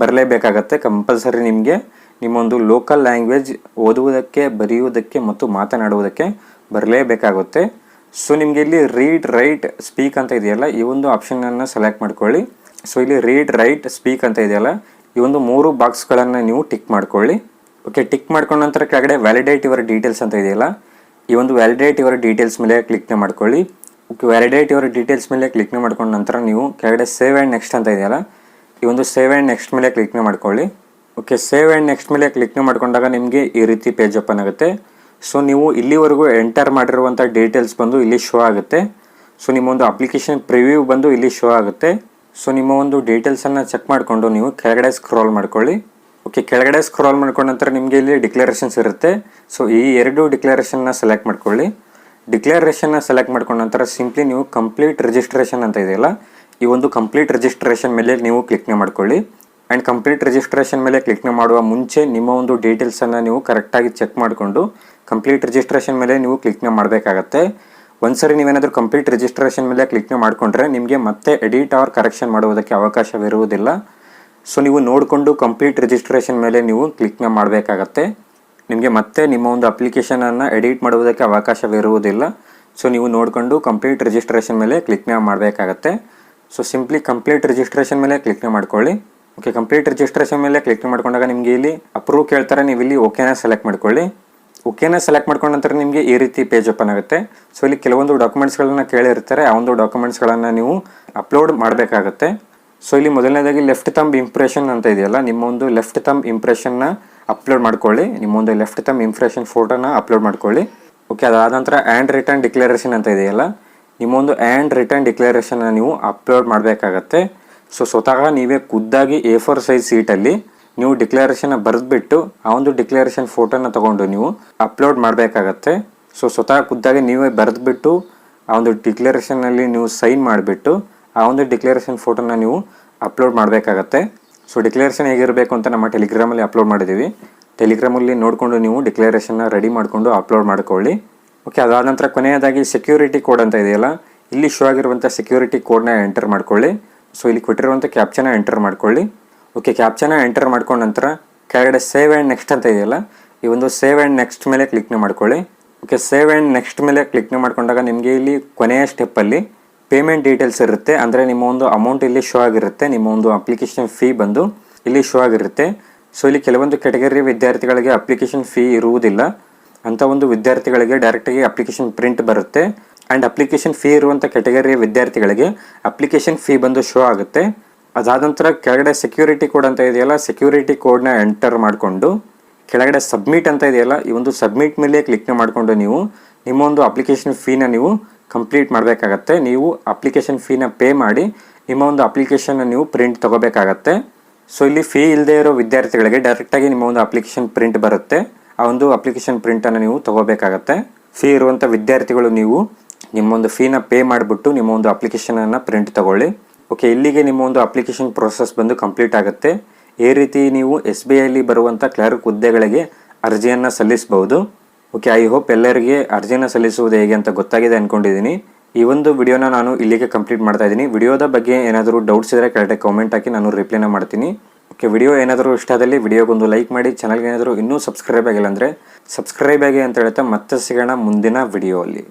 A: ಬರಲೇಬೇಕಾಗತ್ತೆ. ಕಂಪಲ್ಸರಿ ನಿಮಗೆ ನಿಮ್ಮೊಂದು ಲೋಕಲ್ ಲ್ಯಾಂಗ್ವೇಜ್ ಓದುವುದಕ್ಕೆ, ಬರೆಯುವುದಕ್ಕೆ ಮತ್ತು ಮಾತನಾಡುವುದಕ್ಕೆ ಬರಲೇಬೇಕಾಗುತ್ತೆ. ಸೊ ನಿಮಗೆ ಇಲ್ಲಿ ರೀಡ್ ರೈಟ್ ಸ್ಪೀಕ್ ಅಂತ ಇದೆಯಲ್ಲ, ಈ ಒಂದು ಆಪ್ಷನನ್ನು ಸೆಲೆಕ್ಟ್ ಮಾಡ್ಕೊಳ್ಳಿ. ಸೊ ಇಲ್ಲಿ ರೀಡ್ ರೈಟ್ ಸ್ಪೀಕ್ ಅಂತ ಇದೆಯಲ್ಲ, ಈ ಒಂದು ಮೂರು ಬಾಕ್ಸ್ಗಳನ್ನು ನೀವು ಟಿಕ್ ಮಾಡ್ಕೊಳ್ಳಿ. ಓಕೆ ಟಿಕ್ ಮಾಡ್ಕೊಂಡ ನಂತರ ಕೆಳಗಡೆ ವ್ಯಾಲಿಡೇಟ್ ಯುವರ್ ಡೀಟೇಲ್ಸ್ ಅಂತ ಇದೆಯಲ್ಲ, ಈ ಒಂದು ವ್ಯಾಲಿಡೇಟ್ ಯುವರ್ ಡೀಟೇಲ್ಸ್ ಮೇಲೆ ಕ್ಲಿಕ್ನ ಮಾಡ್ಕೊಳ್ಳಿ. ಓಕೆ ವ್ಯಾಲಿಡೇಟ್ ಯುವರ್ ಡೀಟೇಲ್ಸ್ ಮೇಲೆ ಕ್ಲಿಕ್ನ ಮಾಡ್ಕೊಂಡ ನಂತರ ನೀವು ಕೆಳಗಡೆ ಸೇವ್ ಆ್ಯಂಡ್ ನೆಕ್ಸ್ಟ್ ಅಂತ ಇದೆಯಲ್ಲ, ಈ ಒಂದು ಸೇವ್ ಆ್ಯಂಡ್ ನೆಕ್ಸ್ಟ್ ಮೇಲೆ ಕ್ಲಿಕ್ನ ಮಾಡ್ಕೊಳ್ಳಿ. ಓಕೆ ಸೇವ್ ಆ್ಯಂಡ್ ನೆಕ್ಸ್ಟ್ ಮೇಲೆ ಕ್ಲಿಕ್ನ ಮಾಡಿಕೊಂಡಾಗ ನಿಮಗೆ ಈ ರೀತಿ ಪೇಜ್ ಓಪನ್ ಆಗುತ್ತೆ. ಸೊ ನೀವು ಇಲ್ಲಿವರೆಗೂ ಎಂಟರ್ ಮಾಡಿರುವಂಥ ಡೀಟೇಲ್ಸ್ ಬಂದು ಇಲ್ಲಿ ಶೋ ಆಗುತ್ತೆ. ಸೊ ನಿಮ್ಮ ಒಂದು ಅಪ್ಲಿಕೇಶನ್ ಪ್ರಿವ್ಯೂ ಬಂದು ಇಲ್ಲಿ ಶೋ ಆಗುತ್ತೆ. ಸೊ ನಿಮ್ಮ ಒಂದು ಡೀಟೇಲ್ಸನ್ನು ಚೆಕ್ ಮಾಡಿಕೊಂಡು ನೀವು ಕೆಳಗಡೆ ಸ್ಕ್ರಾಲ್ ಮಾಡ್ಕೊಳ್ಳಿ. ಓಕೆ ಕೆಳಗಡೆ ಸ್ಕ್ರಾಲ್ ಮಾಡ್ಕೊಂಡ ನಂತರ ನಿಮಗೆ ಇಲ್ಲಿ ಡಿಕ್ಲರೇಷನ್ಸ್ ಇರುತ್ತೆ. ಸೊ ಈ ಎರಡು ಡಿಕ್ಲರೇಷನ್ನ ಸೆಲೆಕ್ಟ್ ಮಾಡ್ಕೊಳ್ಳಿ. ಡಿಕ್ಲರೇಷನ್ನ ಸೆಲೆಕ್ಟ್ ಮಾಡ್ಕೊಂಡ ನಂತರ ಸಿಂಪ್ಲಿ ನೀವು ಕಂಪ್ಲೀಟ್ ರಿಜಿಸ್ಟ್ರೇಷನ್ ಅಂತ ಇದೆಯಲ್ಲ, ಈ ಒಂದು ಕಂಪ್ಲೀಟ್ ರಿಜಿಸ್ಟ್ರೇಷನ್ ಮೇಲೆ ನೀವು ಕ್ಲಿಕ್ನ ಮಾಡ್ಕೊಳ್ಳಿ. ಆ್ಯಂಡ್ ಕಂಪ್ಲೀಟ್ ರಿಜಿಸ್ಟ್ರೇಷನ್ ಮೇಲೆ ಕ್ಲಿಕ್ ಮಾಡುವ ಮುಂಚೆ ನಿಮ್ಮ ಒಂದು ಡೀಟೇಲ್ಸನ್ನು ನೀವು ಕರೆಕ್ಟಾಗಿ ಚೆಕ್ ಮಾಡಿಕೊಂಡು ಕಂಪ್ಲೀಟ್ ರಿಜಿಸ್ಟ್ರೇಷನ್ ಮೇಲೆ ನೀವು ಕ್ಲಿಕ್ನ ಮಾಡಬೇಕಾಗತ್ತೆ. ಒಂದ್ಸರಿ ನೀವೇನಾದರೂ ಕಂಪ್ಲೀಟ್ ರಿಜಿಸ್ಟ್ರೇಷನ್ ಮೇಲೆ ಕ್ಲಿಕ್ನ ಮಾಡಿಕೊಂಡ್ರೆ ನಿಮಗೆ ಮತ್ತೆ ಎಡಿಟ್ ಆರ್ ಕರೆಕ್ಷನ್ ಮಾಡುವುದಕ್ಕೆ ಅವಕಾಶವಿರುವುದಿಲ್ಲ. ಸೊ ನೀವು ನೋಡಿಕೊಂಡು ಕಂಪ್ಲೀಟ್ ರಿಜಿಸ್ಟ್ರೇಷನ್ ಮೇಲೆ ನೀವು ಕ್ಲಿಕ್ನ ಮಾಡಬೇಕಾಗತ್ತೆ. ನಿಮಗೆ ಮತ್ತೆ ನಿಮ್ಮ ಒಂದು ಅಪ್ಲಿಕೇಶನನ್ನು ಎಡಿಟ್ ಮಾಡುವುದಕ್ಕೆ ಅವಕಾಶವಿರುವುದಿಲ್ಲ. ಸೊ ನೀವು ನೋಡಿಕೊಂಡು ಕಂಪ್ಲೀಟ್ ರಿಜಿಸ್ಟ್ರೇಷನ್ ಮೇಲೆ ಕ್ಲಿಕ್ನ ಮಾಡಬೇಕಾಗತ್ತೆ. ಸೊ ಸಿಂಪ್ಲಿ ಕಂಪ್ಲೀಟ್ ರಿಜಿಸ್ಟ್ರೇಷನ್ ಮೇಲೆ ಕ್ಲಿಕ್ನ ಮಾಡ್ಕೊಳ್ಳಿ. ಓಕೆ ಕಂಪ್ಲೀಟ್ ರಿಜಿಸ್ಟ್ರೇಷನ್ ಮೇಲೆ ಕ್ಲಿಕ್ ಮಾಡ್ಕೊಂಡಾಗ ನಿಮಗೆ ಇಲ್ಲಿ ಅಪ್ರೂವ್ ಕೇಳ್ತಾರೆ, ನೀವು ಇಲ್ಲಿ ಓಕೆನ ಸೆಲೆಕ್ಟ್ ಮಾಡ್ಕೊಳ್ಳಿ. ಓಕೆನ ಸೆಲೆಕ್ಟ್ ಮಾಡ್ಕೊಂಡ ನಂತರ ನಿಮಗೆ ಈ ರೀತಿ ಪೇಜ್ ಓಪನ್ ಆಗುತ್ತೆ. ಸೊ ಇಲ್ಲಿ ಕೆಲವೊಂದು ಡಾಕ್ಯುಮೆಂಟ್ಸ್ಗಳನ್ನ ಕೇಳಿರ್ತಾರೆ, ಆ ಒಂದು ಡಾಕ್ಯುಮೆಂಟ್ಸ್ಗಳನ್ನು ನೀವು ಅಪ್ಲೋಡ್ ಮಾಡಬೇಕಾಗುತ್ತೆ. ಸೊ ಇಲ್ಲಿ ಮೊದಲನೇದಾಗಿ ಲೆಫ್ಟ್ ತಂಬ್ ಇಂಪ್ರೆಷನ್ ಅಂತ ಇದೆಯಲ್ಲ, ನಿಮ್ಮ ಒಂದು ಲೆಫ್ಟ್ ತಂಬ್ ಇಂಪ್ರೆಷನ್ನ ಅಪ್ಲೋಡ್ ಮಾಡ್ಕೊಳ್ಳಿ. ನಿಮ್ಮ ಒಂದು ಲೆಫ್ಟ್ ತಂಬ್ ಇಂಪ್ರೆಷನ್ ಫೋಟೋನ ಅಪ್ಲೋಡ್ ಮಾಡ್ಕೊಳ್ಳಿ. ಓಕೆ ಅದಾದ ನಂತರ ಆ್ಯಂಡ್ ರಿಟರ್ನ್ ಡಿಕ್ಲರೇಷನ್ ಅಂತ ಇದೆಯಲ್ಲ, ನಿಮ್ಮ ಒಂದು ಆ್ಯಂಡ್ ರಿಟರ್ನ್ ಡಿಕ್ಲರೇಷನ್ನ ನೀವು ಅಪ್ಲೋಡ್ ಮಾಡಬೇಕಾಗತ್ತೆ. ಸೊ ಸ್ವತಃ ನೀವೇ ಖುದ್ದಾಗಿ ಎ ಫೋರ್ ಸೈಜ್ ಸೀಟಲ್ಲಿ ನೀವು ಡಿಕ್ಲರೇಷನ್ ಬರೆದ್ಬಿಟ್ಟು ಆ ಒಂದು ಡಿಕ್ಲರೇಷನ್ ಫೋಟೋನ ತಗೊಂಡು ನೀವು ಅಪ್ಲೋಡ್ ಮಾಡಬೇಕಾಗತ್ತೆ. ಸೊ ಸ್ವತಃ ಖುದ್ದಾಗಿ ನೀವೇ ಬರೆದ್ಬಿಟ್ಟು ಆ ಒಂದು ಡಿಕ್ಲರೇಷನಲ್ಲಿ ನೀವು ಸೈನ್ ಮಾಡಿಬಿಟ್ಟು ಆ ಒಂದು ಡಿಕ್ಲರೇಷನ್ ಫೋಟೋನ ನೀವು ಅಪ್ಲೋಡ್ ಮಾಡಬೇಕಾಗತ್ತೆ. ಸೊ ಡಿಕ್ಲರೇಷನ್ ಹೇಗಿರಬೇಕು ಅಂತ ನಮ್ಮ ಟೆಲಿಗ್ರಾಮಲ್ಲಿ ಅಪ್ಲೋಡ್ ಮಾಡಿದ್ದೀವಿ. ಟೆಲಿಗ್ರಾಮಲ್ಲಿ ನೋಡಿಕೊಂಡು ನೀವು ಡಿಕ್ಲರೇಷನ್ನ ರೆಡಿ ಮಾಡಿಕೊಂಡು ಅಪ್ಲೋಡ್ ಮಾಡ್ಕೊಳ್ಳಿ. ಓಕೆ ಅದಾದ ನಂತರ ಕೊನೆಯದಾಗಿ ಸೆಕ್ಯೂರಿಟಿ ಕೋಡ್ ಅಂತ ಇದೆಯಲ್ಲ, ಇಲ್ಲಿ ಶೋ ಆಗಿರುವಂಥ ಸೆಕ್ಯೂರಿಟಿ ಕೋಡ್ನ ಎಂಟರ್ ಮಾಡ್ಕೊಳ್ಳಿ. ಸೊ ಇಲ್ಲಿ ಕೊಟ್ಟಿರುವಂಥ ಕ್ಯಾಪ್ಚನ ಎಂಟರ್ ಮಾಡ್ಕೊಳ್ಳಿ. ಓಕೆ ಕ್ಯಾಪ್ಚನ ಎಂಟರ್ ಮಾಡ್ಕೊಂಡ ನಂತರ ಕೆಳಗಡೆ ಸೇವ್ ಆ್ಯಂಡ್ ನೆಕ್ಸ್ಟ್ ಅಂತ ಇದೆಯಲ್ಲ, ಈ ಒಂದು ಸೇವ್ ಆ್ಯಂಡ್ ನೆಕ್ಸ್ಟ್ ಮೇಲೆ ಕ್ಲಿಕ್ನ ಮಾಡ್ಕೊಳ್ಳಿ. ಓಕೆ ಸೇವ್ ಆ್ಯಂಡ್ ನೆಕ್ಸ್ಟ್ ಮೇಲೆ ಕ್ಲಿಕ್ನ ಮಾಡ್ಕೊಂಡಾಗ ನಿಮಗೆ ಇಲ್ಲಿ ಕೊನೆಯ ಸ್ಟೆಪ್ಪಲ್ಲಿ ಪೇಮೆಂಟ್ ಡೀಟೇಲ್ಸ್ ಇರುತ್ತೆ. ಅಂದರೆ ನಿಮ್ಮ ಒಂದು ಅಮೌಂಟ್ ಇಲ್ಲಿ ಶೋ ಆಗಿರುತ್ತೆ. ನಿಮ್ಮ ಒಂದು ಅಪ್ಲಿಕೇಶನ್ ಫೀ ಬಂದು ಇಲ್ಲಿ ಶೋ ಆಗಿರುತ್ತೆ. ಸೊ ಇಲ್ಲಿ ಕೆಲವೊಂದು ಕೆಟಗರಿ ವಿದ್ಯಾರ್ಥಿಗಳಿಗೆ ಅಪ್ಲಿಕೇಶನ್ ಫೀ ಇರುವುದಿಲ್ಲ. ಅಂಥ ಒಂದು ವಿದ್ಯಾರ್ಥಿಗಳಿಗೆ ಡೈರೆಕ್ಟಾಗಿ ಅಪ್ಲಿಕೇಶನ್ ಪ್ರಿಂಟ್ ಬರುತ್ತೆ. ಆ್ಯಂಡ್ ಅಪ್ಲಿಕೇಶನ್ ಫೀ ಇರುವಂಥ ಕೆಟಗರಿಯ ವಿದ್ಯಾರ್ಥಿಗಳಿಗೆ ಅಪ್ಲಿಕೇಶನ್ ಫೀ ಬಂದು ಶೋ ಆಗುತ್ತೆ. ಅದಾದ ನಂತರ ಕೆಳಗಡೆ ಸೆಕ್ಯೂರಿಟಿ ಕೋಡ್ ಅಂತ ಇದೆಯಲ್ಲ ಸೆಕ್ಯೂರಿಟಿ ಕೋಡ್ನ ಎಂಟರ್ ಮಾಡಿಕೊಂಡು ಕೆಳಗಡೆ ಸಬ್ಮಿಟ್ ಅಂತ ಇದೆಯಲ್ಲ, ಈ ಒಂದು ಸಬ್ಮಿಟ್ ಮೇಲೆ ಕ್ಲಿಕ್ನ ಮಾಡಿಕೊಂಡು ನೀವು ನಿಮ್ಮ ಒಂದು ಅಪ್ಲಿಕೇಶನ್ ಫೀನ ನೀವು ಕಂಪ್ಲೀಟ್ ಮಾಡಬೇಕಾಗತ್ತೆ. ನೀವು ಅಪ್ಲಿಕೇಶನ್ ಫೀನ ಪೇ ಮಾಡಿ ನಿಮ್ಮ ಒಂದು ಅಪ್ಲಿಕೇಶನ್ನ ನೀವು ಪ್ರಿಂಟ್ ತಗೋಬೇಕಾಗತ್ತೆ. ಸೊ ಇಲ್ಲಿ ಫೀ ಇಲ್ಲದೆ ಇರೋ ವಿದ್ಯಾರ್ಥಿಗಳಿಗೆ ಡೈರೆಕ್ಟಾಗಿ ನಿಮ್ಮ ಒಂದು ಅಪ್ಲಿಕೇಶನ್ ಪ್ರಿಂಟ್ ಬರುತ್ತೆ. ಆ ಒಂದು ಅಪ್ಲಿಕೇಶನ್ ಪ್ರಿಂಟನ್ನು ನೀವು ತಗೋಬೇಕಾಗತ್ತೆ. ಫೀ ಇರುವಂಥ ವಿದ್ಯಾರ್ಥಿಗಳು ನೀವು ನಿಮ್ಮೊಂದು ಫೀನ ಪೇ ಮಾಡಿಬಿಟ್ಟು ನಿಮ್ಮ ಒಂದು ಅಪ್ಲಿಕೇಶನನ್ನು ಪ್ರಿಂಟ್ ತಗೊಳ್ಳಿ. ಓಕೆ ಇಲ್ಲಿಗೆ ನಿಮ್ಮ ಒಂದು ಅಪ್ಲಿಕೇಶನ್ ಪ್ರೊಸೆಸ್ ಬಂದು ಕಂಪ್ಲೀಟ್ ಆಗುತ್ತೆ. ಈ ರೀತಿ ನೀವು ಎಸ್ ಬಿ ಐಲಿ ಬರುವಂಥ ಕ್ಲರ್ಕ್ ಹುದ್ದೆಗಳಿಗೆ ಅರ್ಜಿಯನ್ನು ಸಲ್ಲಿಸಬಹುದು. ಓಕೆ ಐ ಹೋಪ್ ಎಲ್ಲರಿಗೆ ಅರ್ಜಿಯನ್ನು ಸಲ್ಲಿಸುವುದು ಹೇಗೆ ಅಂತ ಗೊತ್ತಾಗಿದೆ ಅಂದ್ಕೊಂಡಿದ್ದೀನಿ ಈ ಒಂದು ವಿಡಿಯೋನ ನಾನು ಇಲ್ಲಿಗೆ ಕಂಪ್ಲೀಟ್ ಮಾಡ್ತಾ ಇದ್ದೀನಿ ವಿಡಿಯೋದ ಬಗ್ಗೆ ಏನಾದರೂ ಡೌಟ್ಸ್ ಇದ್ದರೆ ಕರೆಕ್ಟ್ ಕಾಮೆಂಟ್ ಹಾಕಿ ನಾನು ರಿಪ್ಲೈನ ಮಾಡ್ತೀನಿ. ಓಕೆ ವಿಡಿಯೋ ಏನಾದರೂ ಇಷ್ಟ ಆದಲ್ಲಿ ವಿಡಿಯೋಗೊಂದು ಲೈಕ್ ಮಾಡಿ. ಚಾನಲ್ಗೆ ಏನಾದರೂ ಇನ್ನೂ ಸಬ್ಸ್ಕ್ರೈಬ್ ಆಗಿಲ್ಲ ಅಂದರೆ ಸಬ್ಸ್ಕ್ರೈಬ್ ಆಗಿ ಅಂತ ಹೇಳ್ತಾ ಮತ್ತೆ ಸಿಗೋಣ ಮುಂದಿನ ವಿಡಿಯೋ ಅಲ್ಲಿ.